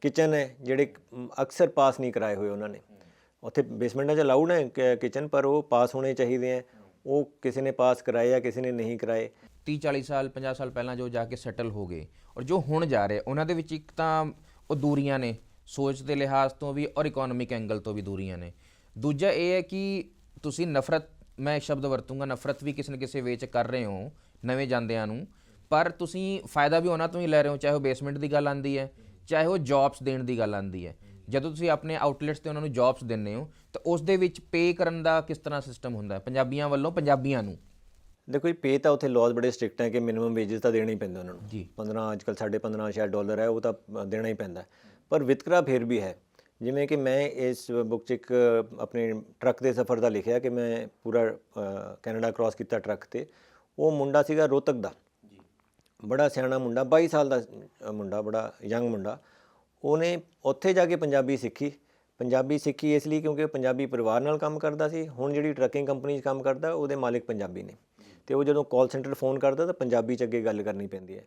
ਕਿਚਨ ਹੈ ਜਿਹੜੇ ਅਕਸਰ ਪਾਸ ਨਹੀਂ ਕਰਾਏ ਹੋਏ ਉਹਨਾਂ ਨੇ। ਉੱਥੇ ਬੇਸਮੈਂਟਾਂ 'ਚ ਅਲਾਉਡ ਹੈ ਕਿਚਨ ਪਰ ਉਹ ਪਾਸ ਹੋਣੇ ਚਾਹੀਦੇ ਹੈ। ਉਹ ਕਿਸੇ ਨੇ ਪਾਸ ਕਰਾਏ ਜਾਂ ਕਿਸੇ ਨੇ ਨਹੀਂ ਕਰਾਏ। 30 40 ਸਾਲ 50 ਸਾਲ ਪਹਿਲਾਂ ਜੋ ਜਾ ਕੇ ਸੈਟਲ ਹੋ ਗਏ, ਔਰ ਜੋ ਹੁਣ ਜਾ ਰਹੇ, ਉਹਨਾਂ ਦੇ ਵਿੱਚ ਇੱਕ ਤਾਂ ਉਹ ਦੂਰੀਆਂ ਨੇ। ਸੋਚ ਦੇ ਲਿਹਾਜ਼ ਤੋਂ ਵੀ ਔਰ ਇਕਨੋਮਿਕ ਐਂਗਲ ਤੋਂ ਵੀ ਦੂਰੀਆਂ ਨੇ। ਦੂਜਾ ਇਹ ਹੈ ਕਿ ਤੁਸੀਂ ਨਫ਼ਰਤ ਮੈਂ ਸ਼ਬਦ ਵਰਤੂੰਗਾ ਨਫ਼ਰਤ ਵੀ ਕਿਸੇ ਨਾ ਕਿਸੇ ਵੇਚ ਕਰ ਰਹੇ ਹੋ ਨਵੇਂ ਜਾਂਦਿਆਂ ਨੂੰ ਪਰ ਤੁਸੀਂ ਫਾਇਦਾ ਵੀ ਉਹਨਾਂ ਤੋਂ ਹੀ ਲੈ ਰਹੇ ਹੋ ਚਾਹੇ ਉਹ ਬੇਸਮੈਂਟ ਦੀ ਗੱਲ ਆਂਦੀ ਹੈ ਚਾਹੇ ਉਹ ਜੌਬਸ ਦੇਣ ਦੀ ਗੱਲ ਆਂਦੀ ਹੈ। ਜਦੋਂ ਤੁਸੀਂ ਆਪਣੇ ਆਊਟਲੈਟਸ ਤੇ ਉਹਨਾਂ ਨੂੰ ਜੌਬਸ ਦਿੰਦੇ ਹੋ ਤਾਂ ਉਸ ਦੇ ਵਿੱਚ ਪੇ ਕਰਨ ਦਾ ਕਿਸ ਤਰ੍ਹਾਂ ਸਿਸਟਮ ਹੁੰਦਾ ਹੈ? ਪੰਜਾਬੀਆਂ ਵੱਲੋਂ ਪੰਜਾਬੀਆਂ ਨੂੰ। ਦੇਖੋ ਜੀ ਪੇ ਤਾਂ ਉੱਥੇ ਲਾਜ਼ ਬੜੇ ਸਟ੍ਰਿਕਟ ਹੈ ਕਿ ਮਿਨੀਮਮ ਵੇजेस ਤਾਂ ਦੇਣੇ ਹੀ ਪੈਂਦੇ ਉਹਨਾਂ ਨੂੰ। ਜੀ। 15 ਅੱਜ ਕੱਲ ਸਾਡੇ 15 ਸ਼ਾਇਦ ਡਾਲਰ ਹੈ ਉਹ ਤਾਂ ਦੇਣਾ ਹੀ ਪੈਂਦਾ। ਪਰ ਵਿਤਕਰਾ ਫਿਰ ਵੀ ਹੈ। ਜਿਵੇਂ ਕਿ ਮੈਂ ਇਸ ਬੁੱਕ 'ਚ ਇੱਕ ਆਪਣੇ ਟਰੱਕ ਦੇ ਸਫ਼ਰ ਦਾ ਲਿਖਿਆ ਕਿ ਮੈਂ ਪੂਰਾ ਕੈਨੇਡਾ ਕ੍ਰਾਸ ਕੀਤਾ ਟਰੱਕ ਤੇ। ਉਹ ਮੁੰਡਾ ਸੀਗਾ ਰੋਹਤਕ ਦਾ। ਬੜਾ ਸਿਆਣਾ ਮੁੰਡਾ 22 ਸਾਲ ਦਾ ਮੁੰਡਾ ਬੜਾ ਯੰਗ ਮੁੰਡਾ। ਉਹਨੇ ਉੱਥੇ ਜਾ ਕੇ ਪੰਜਾਬੀ ਸਿੱਖੀ। ਪੰਜਾਬੀ ਸਿੱਖੀ ਇਸ ਲਈ ਕਿਉਂਕਿ ਪੰਜਾਬੀ ਪਰਿਵਾਰ ਨਾਲ ਕੰਮ ਕਰਦਾ ਸੀ। ਹੁਣ ਜਿਹੜੀ ਟਰੱਕਿੰਗ ਕੰਪਨੀ 'ਚ ਕੰਮ ਕਰਦਾ ਉਹਦੇ ਮਾਲਿਕ ਪੰਜਾਬੀ ਨੇ। ਤੇ ਉਹ ਜਦੋਂ ਕਾਲ ਸੈਂਟਰ ਫੋਨ ਕਰਦਾ ਤਾਂ ਪੰਜਾਬੀ 'ਚ ਅੱਗੇ ਗੱਲ ਕਰਨੀ ਪੈਂਦੀ ਹੈ।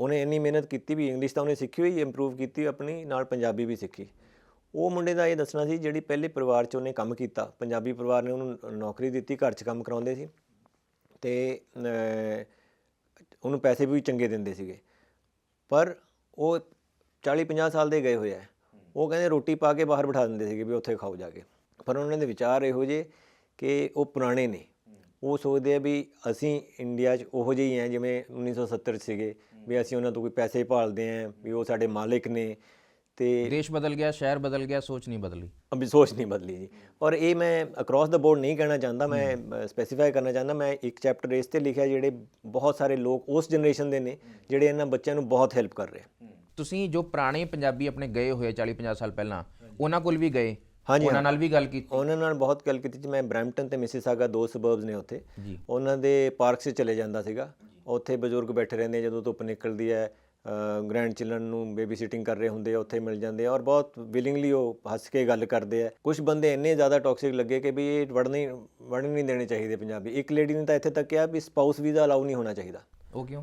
ਉਹਨੇ ਇੰਨੀ ਮਿਹਨਤ ਕੀਤੀ ਵੀ ਇੰਗਲਿਸ਼ ਤਾਂ ਉਹਨੇ ਸਿੱਖੀ ਹੋਈ ਇੰਪਰੂਵ ਕੀਤੀ ਆਪਣੀ ਨਾਲ ਪੰਜਾਬੀ ਵੀ ਸਿੱਖੀ। ਉਹ ਮੁੰਡੇ ਦਾ ਇਹ ਦੱਸਣਾ ਸੀ, ਜਿਹੜੀ ਪਹਿਲੇ ਪਰਿਵਾਰ 'ਚ ਉਹਨੇ ਕੰਮ ਕੀਤਾ, ਪੰਜਾਬੀ ਪਰਿਵਾਰ ਨੇ ਉਹਨੂੰ ਨੌਕਰੀ ਦਿੱਤੀ, ਘਰ 'ਚ ਕੰਮ ਕਰਾਉਂਦੇ ਸੀ। ਤੇ ਉਹਨੂੰ ਪੈਸੇ ਵੀ ਚੰਗੇ ਦਿੰਦੇ ਸੀਗੇ। ਪਰ ਉਹ 40 50 ਸਾਲ ਦੇ ਗਏ ਹੋਏ ਆ। ਉਹ ਕਹਿੰਦੇ ਰੋਟੀ ਪਾ ਕੇ ਬਾਹਰ ਬਿਠਾ ਦਿੰਦੇ ਸੀਗੇ ਵੀ ਉੱਥੇ ਖਾਓ ਜਾ ਕੇ। ਪਰ ਉਹਨਾਂ ਦੇ ਵਿਚਾਰ ਇਹੋ ਜਿਹੇ ਕਿ ਉਹ ਪੁਰਾਣੇ ਨੇ। ਉਹ ਸੋਚਦੇ ਆ ਵੀ ਅਸੀਂ ਇੰਡੀਆ 'ਚ ਉਹੋ ਜਿਹੇ ਹੀ ਆ, ਜਿਵੇਂ 1970 'ਚ ਸੀਗੇ। ਵੀ ਅਸੀਂ ਉਹਨਾਂ ਤੋਂ ਕੋਈ ਪੈਸੇ ਭਾਲਦੇ ਆ ਵੀ ਉਹ ਸਾਡੇ ਮਾਲਿਕ ਨੇ ਤੇ ਦੇਸ਼ ਬਦਲ ਗਿਆ ਸ਼ਹਿਰ ਬਦਲ ਗਿਆ ਸੋਚ ਨਹੀਂ ਬਦਲੀ। ਅਭੀ ਸੋਚ ਨਹੀਂ ਬਦਲੀ ਜੀ। ਔਰ ਇਹ ਮੈਂ ਅਕ੍ਰੋਸ ਦਾ ਬੋਰਡ ਨਹੀਂ ਕਹਿਣਾ ਚਾਹੁੰਦਾ ਮੈਂ ਸਪੈਸੀਫਾਈ ਕਰਨਾ ਚਾਹੁੰਦਾ ਮੈਂ ਇੱਕ ਚੈਪਟਰ ਇਸ ਤੇ ਲਿਖਿਆ ਜਿਹੜੇ ਬਹੁਤ ਸਾਰੇ ਲੋਕ ਉਸ ਜਨਰੇਸ਼ਨ ਦੇ ਨੇ ਜਿਹੜੇ ਇਹਨਾਂ ਬੱਚਿਆਂ ਨੂੰ ਬਹੁਤ ਹੈਲਪ ਕਰ ਰਹੇ ਤੁਸੀਂ ਜੋ ਪੁਰਾਣੇ ਪੰਜਾਬੀ ਆਪਣੇ ਗਏ ਹੋਏ 40 50 ਸਾਲ ਪਹਿਲਾਂ ਉਹਨਾਂ ਕੋਲ ਵੀ ਗਏ? ਹਾਂਜੀ, ਉਹਨਾਂ ਨਾਲ ਵੀ ਗੱਲ ਕੀਤੀ। ਉਹਨਾਂ ਨਾਲ ਬਹੁਤ ਗੱਲ ਕੀਤੀ ਜੀ। ਮੈਂ ਬ੍ਰੈਂਪਟਨ ਤੇ ਮਿਸਿਸਾਗਾ ਦੋ ਸਬਰਬਸ ਨੇ ਉੱਥੇ। ਉਹਨਾਂ ਦੇ ਪਾਰਕਸ 'ਚ ਚਲੇ ਜਾਂਦਾ ਸੀਗਾ। ਉੱਥੇ ਬਜ਼ੁਰਗ ਬੈਠੇ ਰਹਿੰਦੇ ਜਦੋਂ ਧੁੱਪ ਨਿਕਲਦੀ ਹੈ ਗ੍ਰੈਂਡ ਚਿਲਡਰਨ ਨੂੰ ਬੇਬੀ ਸਿਟਿੰਗ ਕਰ ਰਹੇ ਹੁੰਦੇ ਆ ਉੱਥੇ ਮਿਲ ਜਾਂਦੇ ਆ ਔਰ ਬਹੁਤ ਵਿਲਿੰਗਲੀ ਉਹ ਹੱਸ ਕੇ ਗੱਲ ਕਰਦੇ ਆ। ਕੁਝ ਬੰਦੇ ਇੰਨੇ ਜ਼ਿਆਦਾ ਟੌਕਸਿਕ ਲੱਗੇ ਕਿ ਵੀ ਇਹ ਵੜਨ ਵੜਨ ਨਹੀਂ ਦੇਣੇ ਚਾਹੀਦੇ ਪੰਜਾਬੀ। ਇੱਕ ਲੇਡੀ ਨੇ ਤਾਂ ਇੱਥੇ ਤੱਕ ਕਿਹਾ ਵੀ ਸਪਾਊਸ ਵੀਜ਼ਾ ਅਲਾਉ ਨਹੀਂ ਹੋਣਾ ਚਾਹੀਦਾ। ਉਹ ਕਿਉਂ?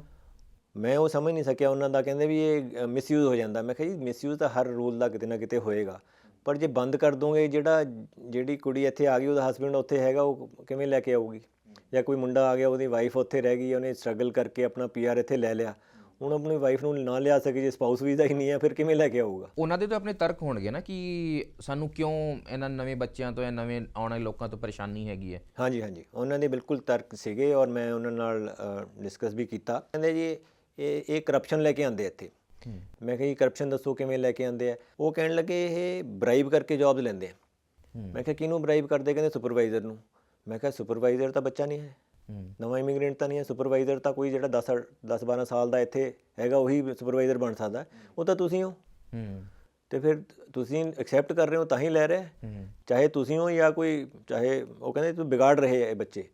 ਮੈਂ ਉਹ ਸਮਝ ਨਹੀਂ ਸਕਿਆ। ਉਹਨਾਂ ਦਾ ਕਹਿੰਦੇ ਵੀ ਇਹ ਮਿਸਯੂਜ਼ ਹੋ ਜਾਂਦਾ। ਮੈਂ ਕਿਹਾ ਜੀ ਮਿਸਯੂਜ਼ ਤਾਂ ਹਰ ਰੂਲ ਦਾ ਕਿਤੇ ਨਾ ਕਿਤੇ ਹੋਏਗਾ। ਪਰ ਜੇ ਬੰਦ ਕਰ ਦੋਗੇ ਜਿਹੜਾ ਜਿਹੜੀ ਕੁੜੀ ਇੱਥੇ ਆ ਗਈ ਉਹਦਾ ਹਸਬੰਡ ਉੱਥੇ ਹੈਗਾ ਉਹ ਕਿਵੇਂ ਲੈ ਕੇ ਆਊਗੀ? ਜਾਂ ਕੋਈ ਮੁੰਡਾ ਆ ਗਿਆ ਉਹਦੀ ਵਾਈਫ ਉੱਥੇ ਰਹਿ ਗਈ ਉਹਨੇ ਸਟਰਗਲ ਕਰਕੇ ਆਪਣਾ ਪੀਆਰ ਇੱਥੇ ਲੈ ਲਿਆ। ਹੁਣ ਆਪਣੀ ਵਾਈਫ ਨੂੰ ਨਾ ਲਿਆ ਸਕੇ ਜੇ ਸਪਾਊਸ ਵੀਜ਼ਾ ਹੀ ਨਹੀਂ ਹੈ ਫਿਰ ਕਿਵੇਂ ਲੈ ਕੇ ਆਊਗਾ? ਉਹਨਾਂ ਦੇ ਤਾਂ ਆਪਣੇ ਤਰਕ ਹੋਣਗੇ ਨਾ ਕਿ ਸਾਨੂੰ ਕਿਉਂ ਇਹਨਾਂ ਨਵੇਂ ਬੱਚਿਆਂ ਤੋਂ ਜਾਂ ਨਵੇਂ ਆਉਣ ਵਾਲੇ ਲੋਕਾਂ ਤੋਂ ਪਰੇਸ਼ਾਨੀ ਹੈਗੀ ਹੈ? ਹਾਂਜੀ ਹਾਂਜੀ। ਉਹਨਾਂ ਦੇ ਬਿਲਕੁਲ ਤਰਕ ਸੀਗੇ ਔਰ ਮੈਂ ਉਹਨਾਂ ਨਾਲ ਡਿਸਕਸ ਵੀ ਕੀਤਾ। ਕਹਿੰਦੇ ਜੀ ਇਹ ਇਹ ਕਰਪਸ਼ਨ ਲੈ ਕੇ ਆਉਂਦੇ ਇੱਥੇ। ਮੈਂ ਕਿਹਾ ਜੀ ਕਰਪਸ਼ਨ ਦੱਸੋ ਕਿਵੇਂ ਲੈ ਕੇ ਆਉਂਦੇ ਆ? ਉਹ ਕਹਿਣ ਲੱਗੇ ਇਹ ਬ੍ਰਾਈਬ ਕਰਕੇ ਜੌਬਸ ਲੈਂਦੇ ਆ। ਮੈਂ ਕਿਹਾ ਕਿਹਨੂੰ ਬ੍ਰਾਈਬ ਕਰਦੇ? ਕਹਿੰਦੇ ਸੁਪਰਵਾਈਜ਼ਰ ਨੂੰ। ਮੈਂ ਕਿਹਾ ਸੁਪਰਵਾਈਜ਼ਰ ਤਾਂ ਬੱਚਾ ਨਹੀਂ ਹੈ। ਨਵਾਂ ਇਮੀਗ੍ਰੈਂਟ ਤਾਂ ਨਹੀਂ ਹੈ। ਸੁਪਰਵਾਈਜ਼ਰ ਤਾਂ ਕੋਈ ਜਿਹੜਾ 10 10 12 ਸਾਲ ਦਾ ਇੱਥੇ ਹੈਗਾ ਉਹੀ ਸੁਪਰਵਾਈਜ਼ਰ ਬਣ ਸਕਦਾ। ਹੈ। ਉਹ ਤਾਂ ਤੁਸੀਂ ਹੋ। ਹੂੰ। ਤੇ ਫਿਰ ਤੁਸੀਂ ਐਕਸੈਪਟ ਕਰ ਰਹੇ ਹੋ ਤਾਂ ਹੀ ਲੈ ਰਹੇ। ਹੂੰ। ਚਾਹੇ ਤੁਸੀਂ ਹੋ ਜਾਂ ਕੋਈ ਚਾਹੇ ਉਹ ਕਹਿੰਦੇ ਤੂੰ ਵਿਗਾੜ ਰਹੇ ਇਹ ਬੱਚੇ।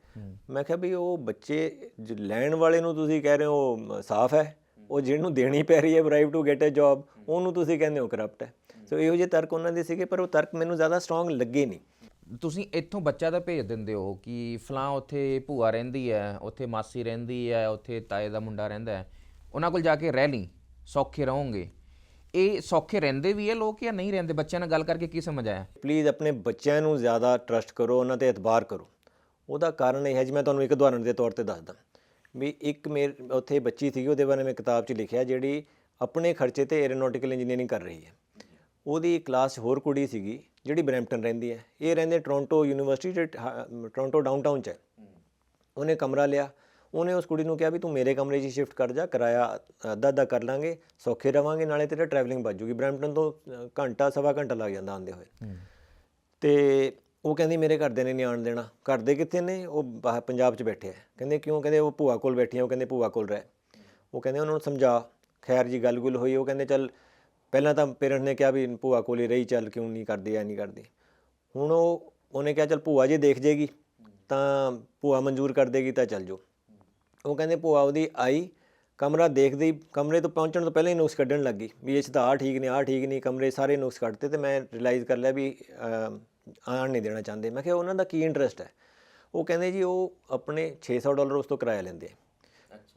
ਮੈਂ ਕਿਹਾ ਵੀ ਉਹ ਬੱਚੇ ਜੋ ਲੈਣ ਵਾਲੇ ਨੂੰ ਤੁਸੀਂ ਕਹਿ ਰਹੇ ਹੋ ਸਾਫ਼ ਹੈ। ਉਹ ਜਿਹਨੂੰ ਦੇਣੀ ਪੈ ਰਹੀ ਹੈ bribe to get a job ਉਹਨੂੰ ਤੁਸੀਂ ਕਹਿੰਦੇ ਹੋ ਕਰਪਟ ਹੈ। ਸੋ ਇਹੋ ਜਿਹੇ ਤਰਕ ਉਹਨਾਂ ਦੇ ਸੀਗੇ ਪਰ ਉਹ ਤਰਕ ਮੈਨੂੰ ਜ਼ਿਆਦਾ ਸਟਰੋਂਗ ਲੱਗੇ ਨਹੀਂ। ਤੁਸੀਂ ਇੱਥੋਂ ਬੱਚਾ ਤਾਂ ਭੇਜ ਦਿੰਦੇ ਹੋ ਕਿ ਫਲਾਂ ਉੱਥੇ ਭੂਆ ਰਹਿੰਦੀ ਹੈ ਉੱਥੇ ਮਾਸੀ ਰਹਿੰਦੀ ਹੈ ਉੱਥੇ ਤਾਏ ਦਾ ਮੁੰਡਾ ਰਹਿੰਦਾ ਹੈ। ਉਹਨਾਂ ਕੋਲ ਜਾ ਕੇ ਰਹਿ ਲਈ ਸੌਖੇ ਰਹੋਗੇ। ਇਹ ਸੌਖੇ ਰਹਿੰਦੇ ਵੀ ਹੈ ਲੋਕ ਜਾਂ ਨਹੀਂ ਰਹਿੰਦੇ? ਬੱਚਿਆਂ ਨਾਲ ਗੱਲ ਕਰਕੇ ਕੀ ਸਮਝ ਆਇਆ? ਪਲੀਜ਼ ਆਪਣੇ ਬੱਚਿਆਂ ਨੂੰ ਜ਼ਿਆਦਾ ਟਰਸਟ ਕਰੋ ਉਹਨਾਂ ਤੇ ਇਤਬਾਰ ਕਰੋ। ਉਹਦਾ ਕਾਰਨ ਇਹ ਹੈ ਜੀ ਮੈਂ ਤੁਹਾਨੂੰ ਇੱਕ ਉਦਾਹਰਣ ਦੇ ਤੌਰ ਤੇ ਦੱਸਦਾ। ਵੀ ਇੱਕ ਮੇਰ ਉੱਥੇ ਬੱਚੀ ਸੀਗੀ ਉਹਦੇ ਬਾਰੇ ਮੈਂ ਕਿਤਾਬ 'ਚ ਲਿਖਿਆ ਜਿਹੜੀ ਆਪਣੇ ਖਰਚੇ ਤੇ 에ਅਰੋਨੌਟਿਕਲ ਇੰਜੀਨੀਅਰਿੰਗ ਕਰ ਰਹੀ ਹੈ। ਉਹਦੀ ਕਲਾਸ ਹੋਰ ਕੁੜੀ ਸੀਗੀ ਜਿਹੜੀ ਬਰੈਂਪਟਨ ਰਹਿੰਦੀ ਹੈ। ਇਹ ਰਹਿੰਦੇ ਟੋਰਾਂਟੋ ਯੂਨੀਵਰਸਿਟੀ ਦੇ ਟੋਰਾਂਟੋ ਡਾਊਨਟਾਊਨ 'ਚ ਉਹਨੇ ਕਮਰਾ ਲਿਆ। ਉਹਨੇ ਉਸ ਕੁੜੀ ਨੂੰ ਕਿਹਾ ਵੀ ਤੂੰ ਮੇਰੇ ਕਮਰੇ 'ਚ ਸ਼ਿਫਟ ਕਰ ਜਾ ਕਿਰਾਇਆ ਅੱਧਾ ਅੱਧਾ ਕਰ ਲਾਂਗੇ ਸੌਖੇ ਰਵਾਂਗੇ ਨਾਲੇ ਤੇਰਾ ਟਰੈਵਲਿੰਗ ਬਚ ਜੂਗੀ। ਬਰੈਂਪਟਨ ਤੋਂ ਘੰਟਾ ਸਵਾ ਘੰਟਾ ਲੱਗ ਜਾਂਦਾ ਆਉਂਦੇ ਹੋਏ। ਤੇ ਉਹ ਕਹਿੰਦੀ ਮੇਰੇ ਘਰਦਿਆਂ ਨੇ ਨਹੀਂ ਆਣ ਦੇਣਾ। ਘਰਦੇ ਕਿੱਥੇ ਨੇ? ਉਹ ਬਾਹਰ ਪੰਜਾਬ 'ਚ ਬੈਠੇ ਆ। ਕਹਿੰਦੇ ਕਿਉਂ? ਕਹਿੰਦੇ ਉਹ ਭੂਆ ਕੋਲ ਬੈਠੀਆਂ, ਉਹ ਕਹਿੰਦੇ ਭੂਆ ਕੋਲ ਰਹਿ। ਉਹ ਕਹਿੰਦੇ ਉਹਨਾਂ ਨੂੰ ਸਮਝਾ। ਖੈਰ ਜੀ ਗੱਲ-ਗੁਲ ਹੋਈ, ਉਹ ਕਹਿੰਦੇ ਚੱਲ ਪਹਿਲਾਂ ਤਾਂ ਪੇਰੈਂਟ ਨੇ ਕਿਹਾ ਵੀ ਭੂਆ ਕੋਲ ਹੀ ਰਹੀ, ਚੱਲ ਕਿਉਂ ਨਹੀਂ ਕਰਦੀ, ਐ ਨਹੀਂ ਕਰਦੀ। ਹੁਣ ਉਹ, ਉਹਨੇ ਕਿਹਾ ਚੱਲ ਭੂਆ ਜੇ ਦੇਖ ਜੇਗੀ, ਤਾਂ ਭੂਆ ਮਨਜ਼ੂਰ ਕਰ ਦੇਗੀ, ਤਾਂ ਚੱਲ ਜਾਓ। ਉਹ ਕਹਿੰਦੇ ਭੂਆ ਉਹਦੀ ਆਈ, ਕਮਰਾ ਦੇਖਦੇ ਹੀ ਕਮਰੇ ਤੋਂ ਪਹੁੰਚਣ ਤੋਂ ਪਹਿਲਾਂ ਹੀ ਨੁਕਸ ਕੱਢਣ ਲੱਗੀ ਵੀ ਇਹ 'ਚ ਤਾਂ ਆਹ ਠੀਕ ਨੇ, ਆਹ ਠੀਕ ਨਹੀਂ ਕਮਰੇ ਸਾਰੇ ਨੁਕਸ ਕੱਢਤੇ ਤੇ ਮੈਂ ਰਿਅਲਾਈਜ਼ ਕਰ ਲਿਆ ਵੀ ਆਉਣ ਨਹੀਂ ਦੇਣਾ ਚਾਹੁੰਦੇ। ਮੈਂ ਕਿਹਾ ਉਹਨਾਂ ਦਾ ਕੀ ਇੰਟਰਸਟ ਹੈ? ਉਹ ਕਹਿੰਦੇ ਜੀ ਉਹ ਆਪਣੇ 600 ਡਾਲਰ ਉਸ ਤੋਂ ਕਿਰਾਇਆ ਲੈਂਦੇ ਆ।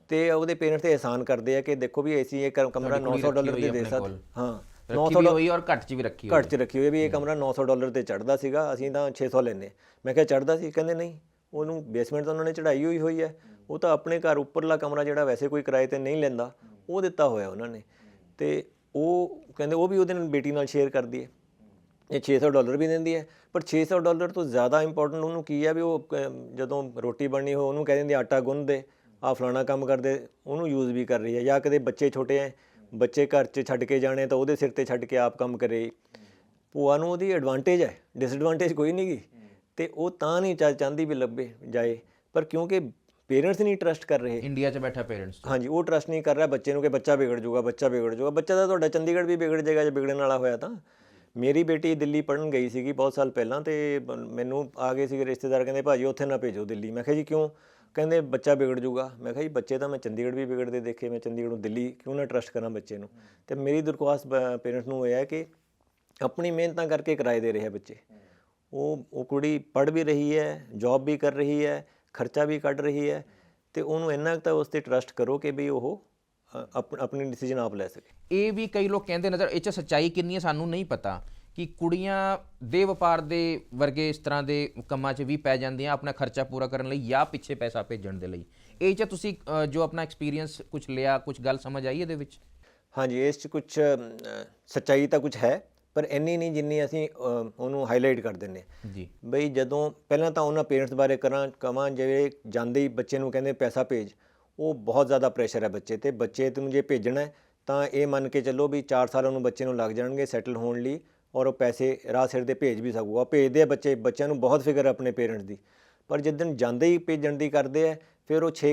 ਤੇ ਉਹਦੇ ਪੇਰੈਂਟਸ ਤੇ ਇਹਸਾਨ ਕਰਦੇ ਆ ਕਿ ਦੇਖੋ ਵੀ ਅਸੀਂ ਇਹ ਕਮਰਾ 900 ਡਾਲਰ ਦੇ ਦੇ ਸਕਦੇ ਹਾਂ ਰੱਖੀ ਵੀ ਹੋਈ ਔਰ ਘੱਟ ਚ ਵੀ ਰੱਖੀ ਹੋਈ ਘੱਟ 'ਚ ਰੱਖੀ ਹੋਈ ਵੀ ਇਹ ਕਮਰਾ 900 ਡਾਲਰ ਤੇ ਚੜਦਾ ਸੀਗਾ ਅਸੀਂ ਤਾਂ 600 ਲੈਨੇ ਮੈਂ ਕਿਹਾ ਚੜਦਾ ਸੀ। ਕਹਿੰਦੇ ਨਹੀਂ ਉਹਨੂੰ ਬੇਸਮੈਂਟ ਤਾਂ ਉਹਨਾਂ ਨੇ ਚੜਾਈ ਹੋਈ ਹੋਈ ਹੈ। ਉਹ ਤਾਂ ਆਪਣੇ ਘਰ ਉੱਪਰਲਾ ਕਮਰਾ ਜਿਹੜਾ ਵੈਸੇ ਕੋਈ ਕਿਰਾਏ ਤੇ ਨਹੀਂ ਲੈਂਦਾ ਉਹ ਦਿੱਤਾ ਹੋਇਆ ਉਹਨਾਂ ਨੇ। ਤੇ ਉਹ ਕਹਿੰਦੇ ਉਹ ਵੀ ਉਹਦੇ ਨਾਲ ਬੇਟੀ ਨਾਲ ਸ਼ੇਅਰ ਕਰਦੀ ਹੈ। ਇਹ 600 ਡਾਲਰ ਵੀ ਦਿੰਦੀ ਹੈ। ਪਰ 600 ਡਾਲਰ ਤੋਂ ਜ਼ਿਆਦਾ ਇੰਪੋਰਟੈਂਟ ਉਹਨੂੰ ਕੀ ਹੈ ਵੀ ਉਹ ਜਦੋਂ ਰੋਟੀ ਬਣਨੀ ਹੋ ਉਹਨੂੰ ਕਹਿ ਦਿੰਦੀ ਆਟਾ ਗੁੰਨ ਦੇ ਆ ਫਲਾਣਾ ਕੰਮ ਕਰਦੇ ਉਹਨੂੰ ਯੂਜ਼ ਵੀ ਕਰ ਰਹੀ ਹੈ। ਜਾਂ ਕਦੇ ਬੱਚੇ ਛੋਟੇ ਐ ਬੱਚੇ ਘਰ 'ਚ ਛੱਡ ਕੇ ਜਾਣੇ ਤਾਂ ਉਹਦੇ ਸਿਰ ਤੇ ਛੱਡ ਕੇ ਆਪ ਕੰਮ ਕਰੇ। ਭੂਆ ਨੂੰ ਉਹਦੀ ਐਡਵਾਂਟੇਜ ਹੈ ਡਿਸਐਡਵਾਂਟੇਜ ਕੋਈ ਨਹੀਂ ਗੀ ਤੇ ਉਹ ਤਾਂ ਨਹੀਂ ਚਾਹੁੰਦੀ ਵੀ ਲੱਭੇ ਜਾਏ। ਪਰ ਕਿਉਂਕਿ ਪੇਰੈਂਟਸ ਨਹੀਂ ਟਰਸਟ ਕਰ ਰਹੇ। ਇੰਡੀਆ 'ਚ ਬੈਠਾ ਪੇਰੈਂਟਸ ਹਾਂਜੀ ਉਹ ਟਰਸਟ ਨਹੀਂ ਕਰ ਰਿਹਾ ਬੱਚੇ ਨੂੰ ਕਿ ਬੱਚਾ ਵਿਗੜ ਜਾਊਗਾ ਬੱਚਾ ਵਿਗੜ ਜਾਊਗਾ। ਬੱਚਾ ਤਾਂ ਤੁਹਾਡਾ ਚੰਡੀਗੜ੍ਹ ਵੀ ਵਿਗੜ ਜਾਏਗਾ ਜੇ ਵਿਗੜਨ ਵਾਲਾ ਹੋਇਆ ਤਾਂ। ਮੇਰੀ ਬੇਟੀ ਦਿੱਲੀ ਪੜਨ ਗਈ ਸੀਗੀ ਬਹੁਤ ਸਾਲ ਪਹਿਲਾਂ ਤੇ ਮੈਨੂੰ ਆ ਗਏ ਸੀਗੇ ਰਿਸ਼ਤੇਦਾਰ ਕਹਿੰਦੇ, ਭਾਜੀ, ਉੱਥੇ ਨਾ ਭੇਜੋ ਦਿੱਲੀ। ਮੈਂ ਕਿਹਾ, ਜੀ, ਕਿਉਂ? ਕਹਿੰਦੇ, ਬੱਚਾ ਵਿਗੜ ਜੂਗਾ। ਮੈਂ ਕਿਹਾ, ਜੀ, ਬੱਚੇ ਤਾਂ ਮੈਂ ਚੰਡੀਗੜ੍ਹ ਵੀ ਵਿਗੜਦੇ ਦੇਖੇ, ਮੈਂ ਚੰਡੀਗੜ੍ਹ ਨੂੰ ਦਿੱਲੀ ਕਿਉਂ ਨਾ ਟਰਸਟ ਕਰਾਂ ਬੱਚੇ ਨੂੰ? ਤੇ ਮੇਰੀ ਦਰਖਾਸਤ ਪੇਰੈਂਟਸ ਨੂੰ ਇਹ ਹੈ ਕਿ ਆਪਣੀ ਮਿਹਨਤਾਂ ਕਰਕੇ ਕਿਰਾਏ ਦੇ ਰਹੇ ਆ ਬੱਚੇ। ਉਹ ਉਹ ਕੁੜੀ ਪੜ ਵੀ ਰਹੀ ਹੈ ਜੌਬ ਵੀ ਕਰ ਰਹੀ ਹੈ, ਖਰਚਾ ਵੀ ਕੱਢ ਰਹੀ ਹੈ ਤੇ ਉਹਨੂੰ ਇੰਨਾ ਕੁ ਤਾਂ ਉਸ ਤੇ ਟਰਸਟ ਕਰੋ ਕਿ ਵੀ ਉਹ ਆਪਣੀ ਡਿਸੀਜਨ ਆਪ ਲੈ ਸਕੇ। ਇਹ ਵੀ ਕਈ ਲੋਕ ਕਹਿੰਦੇ ਨਜ਼ਰ ਇਹ 'ਚ ਸੱਚਾਈ ਕਿੰਨੀ ਹੈ ਸਾਨੂੰ ਨਹੀਂ ਪਤਾ ਕਿ ਕੁੜੀਆਂ ਦੇ ਵਪਾਰ ਦੇ ਵਰਗੇ ਇਸ ਤਰ੍ਹਾਂ ਦੇ ਕੰਮਾਂ 'ਚ ਵੀ ਪੈ ਜਾਂਦੀਆਂ ਆਪਣਾ ਖਰਚਾ ਪੂਰਾ ਕਰਨ ਲਈ ਜਾਂ ਪਿੱਛੇ ਪੈਸਾ ਭੇਜਣ ਦੇ ਲਈ। ਇਹ 'ਚ ਤੁਸੀਂ ਜੋ ਆਪਣਾ ਐਕਸਪੀਰੀਅੰਸ ਕੁਝ ਲਿਆ ਕੁਝ ਗੱਲ ਸਮਝ ਆਈ ਇਹਦੇ ਵਿੱਚ? ਹਾਂਜੀ ਇਸ 'ਚ ਕੁਝ ਸੱਚਾਈ ਤਾਂ ਕੁਝ ਹੈ ਪਰ ਇੰਨੀ ਨਹੀਂ ਜਿੰਨੀ ਅਸੀਂ ਉਹਨੂੰ ਹਾਈਲਾਈਟ ਕਰ ਦਿੰਨੇ ਜੀ। ਬਈ ਜਦੋਂ ਪਹਿਲਾਂ ਤਾਂ ਉਹਨਾਂ ਪੇਰੈਂਟਸ ਬਾਰੇ ਕਰਾਂ ਕਵਾਂ ਜਿਹੜੇ ਜਾਂਦੇ ਹੀ ਬੱਚੇ ਨੂੰ ਕਹਿੰਦੇ ਪੈਸਾ ਭੇਜ ਉਹ ਬਹੁਤ ਜ਼ਿਆਦਾ ਪ੍ਰੈਸ਼ਰ ਹੈ ਬੱਚੇ ਤੇ। ਬੱਚੇ ਤੇ ਜੇ ਭੇਜਣਾ ਹੈ, ਤਾਂ ਇਹ ਮੰਨ ਕੇ ਚੱਲੋ ਵੀ 4 ਸਾਲ ਉਹਨੂੰ ਬੱਚੇ ਨੂੰ ਲੱਗ ਜਾਣਗੇ ਸੈਟਲ ਹੋਣ ਲਈ ਔਰ ਉਹ ਪੈਸੇ ਰਾਹ ਸਿਰ ਦੇ ਭੇਜ ਵੀ ਸਕੂਗਾ। ਭੇਜਦੇ ਆ ਬੱਚੇ ਬੱਚਿਆਂ ਨੂੰ ਬਹੁਤ ਫਿਕਰ ਆਪਣੇ ਪੇਰੈਂਟਸ ਦੀ। ਪਰ ਜਿੱਦਣ ਜਾਂਦੇ ਹੀ ਭੇਜਣ ਦੀ ਕਰਦੇ ਆ ਫਿਰ ਉਹ 6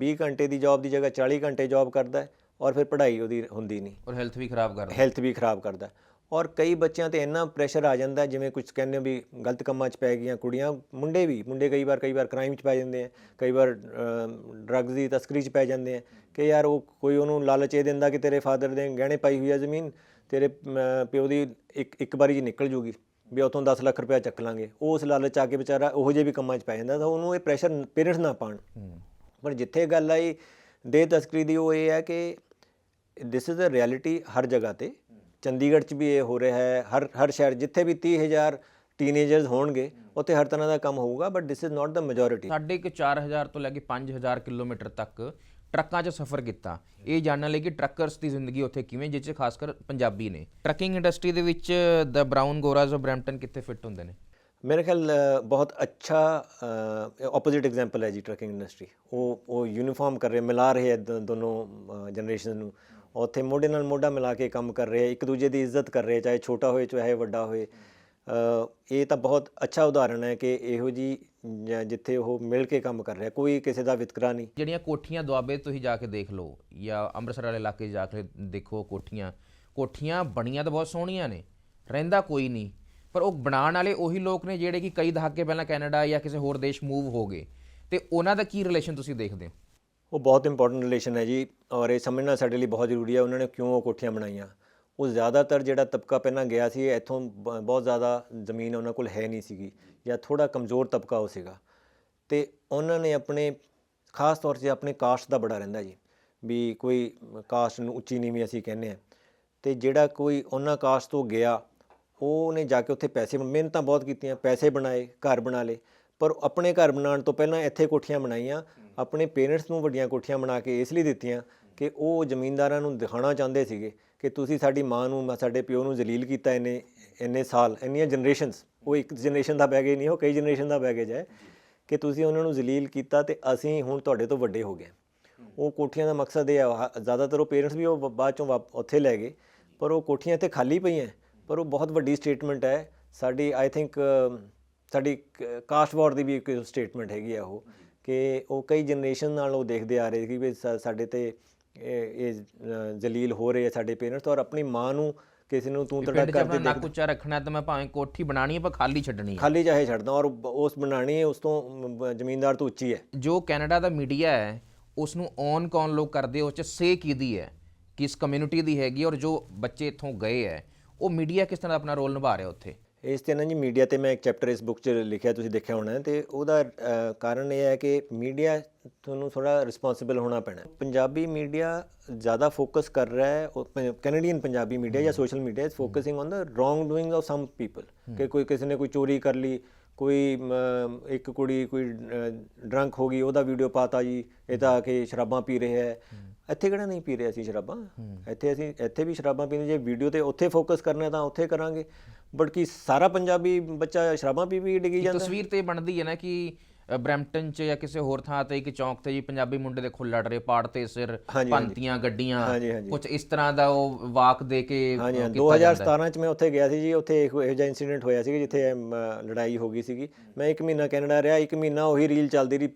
20 ਘੰਟੇ ਦੀ ਜੌਬ ਦੀ ਜਗ੍ਹਾ 40 ਘੰਟੇ ਜੌਬ ਕਰਦਾ ਹੈ ਔਰ ਫਿਰ ਪੜ੍ਹਾਈ ਉਹਦੀ ਹੁੰਦੀ ਨਹੀਂ। ਔਰ ਹੈਲਥ ਵੀ ਖਰਾਬ ਕਰ ਹੈਲਥ ਵੀ ਖਰਾਬ ਕਰਦਾ ਔਰ ਕਈ ਬੱਚਿਆਂ ਤੇ ਇੰਨਾ ਪ੍ਰੈਸ਼ਰ ਆ ਜਾਂਦਾ ਜਿਵੇਂ ਕੁਝ ਕਹਿੰਦੇ ਵੀ ਗਲਤ ਕੰਮਾਂ 'ਚ ਪੈ ਗਈਆਂ ਕੁੜੀਆਂ ਮੁੰਡੇ ਵੀ ਮੁੰਡੇ ਕਈ ਵਾਰ ਕਈ ਵਾਰ ਕ੍ਰਾਈਮ 'ਚ ਪੈ ਜਾਂਦੇ ਆ ਕਈ ਵਾਰ ਡਰੱਗਸ ਦੀ ਤਸਕਰੀ 'ਚ ਪੈ ਜਾਂਦੇ ਆ ਕਿ ਯਾਰ ਉਹ ਕੋਈ ਉਹਨੂੰ ਲਾਲਚ ਇਹ ਦਿੰਦਾ ਕਿ ਤੇਰੇ ਫਾਦਰ ਦੇ ਗਹਿਣੇ ਪਾਈ ਹੋਈ ਆ ਜ਼ਮੀਨ ਤੇਰੇ ਪਿਓ ਦੀ ਇੱਕ ਇੱਕ ਵਾਰੀ 'ਚ ਨਿਕਲ ਜੂਗੀ ਵੀ ਉਥੋਂ 10 ਲੱਖ ਰੁਪਇਆ ਚੱਕ ਲਾਂਗੇ ਉਹ ਉਸ ਲਾਲਚ ਆ ਕੇ ਵਿਚਾਰਾ ਉਹੋ ਜਿਹੇ ਵੀ ਕੰਮਾਂ 'ਚ ਪੈ ਜਾਂਦਾ ਤਾਂ ਉਹਨੂੰ ਇਹ ਪ੍ਰੈਸ਼ਰ ਪੇਰੈਂਟਸ ਨਾ ਪਾਣ ਪਰ ਜਿੱਥੇ ਗੱਲ ਆਈ ਦੇ ਤਸਕਰੀ ਦੀ ਉਹ ਇਹ ਹੈ ਕਿ ਦਿਸ ਇਜ਼ ਅ ਰਿਐਲਿਟੀ ਹਰ ਜਗ੍ਹਾ ਤੇ। ਚੰਡੀਗੜ੍ਹ 'ਚ ਵੀ ਇਹ ਹੋ ਰਿਹਾ ਹੈ ਹਰ ਹਰ ਸ਼ਹਿਰ ਜਿੱਥੇ ਵੀ 30000 ਟੀਨੇਜਰਸ ਹੋਣਗੇ ਉੱਥੇ ਹਰ ਤਰ੍ਹਾਂ ਦਾ ਕੰਮ ਹੋਊਗਾ but this is not the majority ਸਾਢੇ ਕੁ 4000 ਤੋਂ ਲੈ ਕੇ 5000 ਕਿਲੋਮੀਟਰ ਤੱਕ ਟਰੱਕਾਂ 'ਚ ਸਫ਼ਰ ਕੀਤਾ। ਇਹ ਜਾਣਨ ਲਈ ਕਿ ਟਰੱਕਰਸ ਦੀ ਜ਼ਿੰਦਗੀ ਉੱਥੇ ਕਿਵੇਂ ਜਿਸ 'ਚ ਖਾਸ ਕਰ ਪੰਜਾਬੀ ਨੇ। ਟਰੱਕਿੰਗ ਇੰਡਸਟਰੀ ਦੇ ਵਿੱਚ the brown Goras of Brampton ਕਿੱਥੇ ਫਿੱਟ ਹੁੰਦੇ ਨੇ? ਮੇਰੇ ਖਿਆਲ ਬਹੁਤ ਅੱਛਾ ਆਪੋਜ਼ਿਟ ਐਗਜ਼ਾਮਪਲ ਹੈ ਜੀ ਟਰੱਕਿੰਗ ਇੰਡਸਟਰੀ। ਉਹ ਉਹ ਯੂਨੀਫਾਰਮ ਕਰ ਰਹੇ ਮਿਲਾ ਰਹੇ ਦੋਨੋਂ ਜਨਰੇਸ਼ਨ ਨੂੰ। ਉੱਥੇ ਮੋਢੇ ਨਾਲ ਮੋਢਾ ਮਿਲਾ ਕੇ ਕੰਮ ਕਰ ਰਹੇ ਹੈ ਇੱਕ ਦੂਜੇ ਦੀ ਇੱਜ਼ਤ ਕਰ ਰਹੇ, ਚਾਹੇ ਛੋਟਾ ਹੋਏ, ਚਾਹੇ ਵੱਡਾ ਹੋਏ। ਇਹ ਤਾਂ ਬਹੁਤ ਅੱਛਾ ਉਦਾਹਰਣ ਹੈ ਕਿ ਇਹੋ ਜੀ, ਜਿੱਥੇ ਉਹ ਮਿਲ ਕੇ ਕੰਮ ਕਰ ਰਿਹਾ, ਕੋਈ ਕਿਸੇ ਦਾ ਵਿਤਕਰਾ ਨਹੀਂ। ਜਿਹੜੀਆਂ ਕੋਠੀਆਂ ਦੁਆਬੇ ਤੁਸੀਂ ਜਾ ਕੇ ਦੇਖ ਲਓ, ਜਾਂ ਅੰਮ੍ਰਿਤਸਰ ਵਾਲੇ ਇਲਾਕੇ 'ਚ ਜਾ ਕੇ ਦੇਖੋ ਕੋਠੀਆਂ ਕੋਠੀਆਂ ਬਣੀਆਂ ਤਾਂ ਬਹੁਤ ਸੋਹਣੀਆਂ ਨੇ, ਰਹਿੰਦਾ ਕੋਈ ਨਹੀਂ, ਪਰ ਉਹ ਬਣਾਉਣ ਵਾਲੇ ਉਹੀ ਲੋਕ ਨੇ ਜਿਹੜੇ ਕਿ ਕਈ ਦਹਾਕੇ ਪਹਿਲਾਂ ਕੈਨੇਡਾ ਜਾਂ ਕਿਸੇ ਹੋਰ ਦੇਸ਼ ਮੂਵ ਹੋ ਗਏ, ਤੇ ਉਹਨਾਂ ਦਾ ਕੀ ਰਿਲੇਸ਼ਨ ਤੁਸੀਂ ਦੇਖਦੇ ਹੋ? ਉਹ ਬਹੁਤ ਇੰਪੋਰਟੈਂਟ ਰਿਲੇਸ਼ਨ ਹੈ ਜੀ ਔਰ ਇਹ ਸਮਝਣਾ ਸਾਡੇ ਲਈ ਬਹੁਤ ਜ਼ਰੂਰੀ ਹੈ, ਉਹਨਾਂ ਨੇ ਕਿਉਂ ਉਹ ਕੋਠੀਆਂ ਬਣਾਈਆਂ। ਉਹ ਜ਼ਿਆਦਾਤਰ ਜਿਹੜਾ ਤਬਕਾ ਪਹਿਲਾਂ ਗਿਆ ਸੀ ਇੱਥੋਂ ਬ- ਬਹੁਤ ਜ਼ਿਆਦਾ ਜ਼ਮੀਨ ਉਹਨਾਂ ਕੋਲ ਹੈ ਨਹੀਂ ਸੀਗੀ ਜਾਂ ਥੋੜਾ ਕਮਜ਼ੋਰ ਤਬਕਾ ਉਹ ਸੀਗਾ। ਤੇ ਉਹਨਾਂ ਨੇ ਆਪਣੇ, ਖਾਸ ਤੌਰ 'ਤੇ ਆਪਣੇ ਕਾਸਟ ਦਾ ਬੜਾ ਰਹਿੰਦਾ ਜੀ, ਵੀ ਕੋਈ ਕਾਸਟ ਨੂੰ ਉੱਚੀ ਨੀਵੀਂ ਅਸੀਂ ਕਹਿੰਦੇ ਆ ਤੇ ਜਿਹੜਾ ਕੋਈ ਉਹਨਾਂ ਕਾਸਟ ਤੋਂ ਗਿਆ, ਉਹਨੇ ਜਾ ਕੇ ਉੱਥੇ ਪੈਸੇ ਮਿਹਨਤਾਂ ਬਹੁਤ ਕੀਤੀਆਂ, ਪੈਸੇ ਬਣਾਏ, ਘਰ ਬਣਾ ਲਏ। ਪਰ ਆਪਣੇ ਘਰ ਬਣਾਉਣ ਤੋਂ ਪਹਿਲਾਂ ਇੱਥੇ ਕੋਠੀਆਂ ਬਣਾਈਆਂ ਆਪਣੇ ਪੇਰੈਂਟਸ ਨੂੰ ਵੱਡੀਆਂ ਕੋਠੀਆਂ ਬਣਾ ਕੇ ਇਸ ਲਈ ਦਿੱਤੀਆਂ ਕਿ ਉਹ ਜ਼ਮੀਨਦਾਰਾਂ ਨੂੰ ਦਿਖਾਉਣਾ ਚਾਹੁੰਦੇ ਸੀਗੇ ਕਿ ਤੁਸੀਂ ਸਾਡੀ ਮਾਂ ਨੂੰ ਸਾਡੇ ਪਿਓ ਨੂੰ ਜ਼ਲੀਲ ਕੀਤਾ ਇੰਨੇ ਇੰਨੇ ਸਾਲ, ਇੰਨੀਆਂ ਜਨਰੇਸ਼ਨਸ ਉਹ ਇੱਕ ਜਨਰੇਸ਼ਨ ਦਾ ਬੈਗੇਜ ਨਹੀਂ, ਉਹ ਕਈ ਜਨਰੇਸ਼ਨ ਦਾ ਬੈਗੇਜ ਹੈ ਕਿ ਤੁਸੀਂ ਉਹਨਾਂ ਨੂੰ ਜ਼ਲੀਲ ਕੀਤਾ ਤੇ ਅਸੀਂ ਹੁਣ ਤੁਹਾਡੇ ਤੋਂ ਵੱਡੇ ਹੋ ਗਏ ਉਹ ਕੋਠੀਆਂ ਦਾ ਮਕਸਦ ਇਹ ਹੈ, ਜ਼ਿਆਦਾਤਰ ਉਹ ਪੇਰੈਂਟਸ ਵੀ ਉਹ ਬਾਅਦ ਚੋਂ ਵਾਪ- ਉੱਥੇ ਲੈ ਗਏ, ਪਰ ਉਹ ਕੋਠੀਆਂ ਇੱਥੇ ਖਾਲੀ ਪਈਆਂ, ਪਰ ਉਹ ਬਹੁਤ ਵੱਡੀ ਸਟੇਟਮੈਂਟ ਹੈ। ਸਾਡੀ ਆਈ ਥਿੰਕ ਸਾਡੀ ਕਾਸਟ ਵਾਰ ਦੀ ਵੀ ਇੱਕ ਸਟੇਟਮੈਂਟ ਹੈਗੀ ਆ ਉਹ। ਕਿ ਉਹ ਕਈ ਜਨਰੇਸ਼ਨ ਨਾਲ ਉਹ ਦੇਖਦੇ ਆ ਰਹੇ ਕਿ ਸਾਡੇ ਤੇ ਇਹ ਜ਼ਲੀਲ ਹੋ ਰਹੇ ਆ ਸਾਡੇ ਪੇਰੈਂਟਸ ਔਰ ਆਪਣੀ ਮਾਂ ਨੂੰ ਕਿਸੇ ਨੂੰ ਤੂੰ ਤੜਾ ਪਿੰਡ 'ਚ ਕਰਦੇ ਨੱਕ ਉੱਚਾ ਰੱਖਣਾ ਤਾਂ ਮੈਂ ਭਾਵੇਂ ਕੋਠੀ ਬਣਾਣੀ ਹੈ ਪਰ ਖਾਲੀ ਛੱਡਣੀ ਹੈ ਖਾਲੀ ਚਾਹੇ ਛੱਡਦਾ ਔਰ ਉਸ ਬਣਾਣੀ ਉਸ ਤੋਂ ਜ਼ਮੀਨਦਾਰ ਤੋਂ ਉੱਚੀ ਹੈ। ਜੋ ਕੈਨੇਡਾ ਦਾ ਮੀਡੀਆ ਹੈ ਉਸ ਨੂੰ ਔਨ ਕੌਣ ਲੋਕ ਕਰਦੇ ਉਸ ਚ ਸੇ ਕਿਹਦੀ ਹੈ ਕਿਸ ਕਮਿਊਨਿਟੀ ਦੀ ਹੈਗੀ ਔਰ ਜੋ ਬੱਚੇ ਇੱਥੋਂ ਗਏ ਹੈ ਉਹ ਮੀਡੀਆ ਕਿਸ ਤਰ੍ਹਾਂ ਆਪਣਾ ਰੋਲ ਨਿਭਾ ਰਿਹਾ ਉੱਥੇ? ਇਸ ਤੇ ਨਾ ਜੀ ਮੀਡੀਆ ਤੇ ਮੈਂ ਇੱਕ ਚੈਪਟਰ ਇਸ ਬੁੱਕ 'ਚ ਲਿਖਿਆ ਤੁਸੀਂ ਦੇਖਿਆ ਹੋਣਾ ਤੇ ਉਹਦਾ ਕਾਰਨ ਇਹ ਹੈ ਕਿ ਮੀਡੀਆ ਤੁਹਾਨੂੰ ਥੋੜਾ ਰਿਸਪੌਂਸਿਬਲ ਹੋਣਾ ਪੈਣਾ। ਪੰਜਾਬੀ ਮੀਡੀਆ ਜ਼ਿਆਦਾ ਫੋਕਸ ਕਰ ਰਿਹਾ ਹੈ ਕੈਨੇਡੀਅਨ ਪੰਜਾਬੀ ਮੀਡੀਆ ਜਾਂ social media is focusing on the wrongdoing of some people ਕਿ ਕੋਈ ਕਿਸੇ ਨੇ ਕੋਈ ਚੋਰੀ ਕਰ ਲਈ ਕੋਈ ਇੱਕ ਕੁੜੀ ਕੋਈ ਡਰੰਕ ਹੋ ਗਈ ਉਹਦਾ ਵੀਡੀਓ ਪਾਤਾ ਜੀ ਇਹ ਤਾਂ ਕੇ ਸ਼ਰਾਬਾਂ ਪੀ ਰਿਹਾ ਹੈ। ਇੱਥੇ ਕਿਹੜਾ ਨਹੀਂ ਪੀ ਰਹੇ ਅਸੀਂ ਸ਼ਰਾਬਾਂ? ਇੱਥੇ ਅਸੀਂ ਇੱਥੇ ਵੀ ਸ਼ਰਾਬਾਂ ਪੀਂਦੇ ਜੇ ਵੀਡੀਓ ਤੇ ਉੱਥੇ ਫੋਕਸ ਕਰਨਾ ਤਾਂ ਉੱਥੇ ਕਰਾਂਗੇ। ਬਟ ਕੀ ਸਾਰਾ ਪੰਜਾਬੀ ਬੱਚਾ ਸ਼ਰਾਬਾਂ ਪੀ ਪੀ ਡਿੱਗੀ ਜਾਂਦਾ। ਤਸਵੀਰ ਤੇ ਬਣਦੀ ਹੈ ਨਾ ਕਿ ਬਰੈਂਪਟਨ 'ਚ ਜਾਂ ਕਿਸੇ ਹੋਰ ਥਾਂ ਤੇ ਇੱਕ ਚੌਂਕ ਤੇ ਜੀ ਪੰਜਾਬੀ ਮੁੰਡੇ ਦੇ ਖੁੱਲ ਲੜ ਰਹੇ ਪਾੜ ਤੇ ਸਿਰ ਪੰਤੀਆਂ ਗੱਡੀਆਂ। ਕੁਝ ਇਸ ਤਰ੍ਹਾਂ ਦਾ ਉਹ ਵਾਕ ਦੇ ਕੇ ਹਾਂਜੀ ਹਾਂ ਕੀਤਾ ਜਾਂਦਾ ਹੈ। 2017 ਚ ਮੈਂ ਉੱਥੇ ਗਿਆ ਸੀ ਜੀ ਉੱਥੇ ਇੱਕ ਇਹੋ ਜਿਹਾ ਇਨਸੀਡੈਂਟ ਹੋਇਆ ਸੀ ਜਿੱਥੇ ਲੜਾਈ ਹੋ ਗਈ ਸੀਗੀ। ਮੈਂ ਇੱਕ ਮਹੀਨਾ ਕੈਨੇਡਾ ਰਿਹਾ ਇੱਕ ਮਹੀਨਾ ਉਹੀ ਰੀਲ ਚੱਲਦੀ ਰਹੀ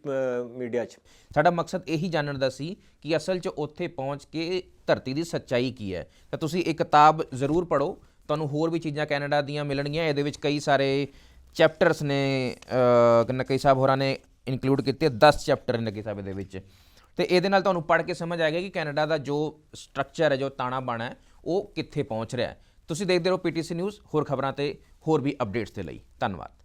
ਮੀਡੀਆ 'ਚ। ਸਾਡਾ ਮਕਸਦ ਇਹੀ ਜਾਣਨ ਦਾ ਸੀ ਕਿ ਅਸਲ 'ਚ ਉੱਥੇ ਪਹੁੰਚ ਕੇ ਧਰਤੀ ਦੀ ਸੱਚਾਈ ਕੀ ਹੈ। ਤਾਂ ਤੁਸੀਂ ਇਹ ਕਿਤਾਬ ਜ਼ਰੂਰ ਪੜੋ ਤੁਹਾਨੂੰ ਹੋਰ ਵੀ ਚੀਜ਼ਾਂ ਕੈਨੇਡਾ ਦੀਆਂ ਮਿਲਣਗੀਆਂ ਇਹਦੇ ਵਿੱਚ ਕਈ ਸਾਰੇ ਚੈਪਟਰਸ ਨੇ ਅਹ, ਨਕਈ ਸਾਹਿਬ ਹੋਰਾਂ ਨੇ ਇਨਕਲੂਡ ਕੀਤੇ 10 ਚੈਪਟਰ ਨੇ ਨਕਈ ਸਾਹਿਬ ਦੇ ਵਿੱਚ। ਤੇ ਇਹਦੇ ਨਾਲ ਤੁਹਾਨੂੰ ਪੜ੍ਹ ਕੇ ਸਮਝ ਆਏਗਾ ਕਿ ਕੈਨੇਡਾ ਦਾ ਜੋ ਸਟਰਕਚਰ ਹੈ ਜੋ ਤਾਣਾ ਬਾਣਾ ਹੈ ਉਹ ਕਿੱਥੇ ਪਹੁੰਚ ਰਿਹਾ ਹੈ। ਤੁਸੀਂ ਦੇਖਦੇ ਰਹੋ ਪੀਟੀਸੀ ਨਿਊਜ਼ ਹੋਰ ਖਬਰਾਂ ਤੇ ਹੋਰ ਵੀ ਅਪਡੇਟਸ ਦੇ ਲਈ। ਧੰਨਵਾਦ।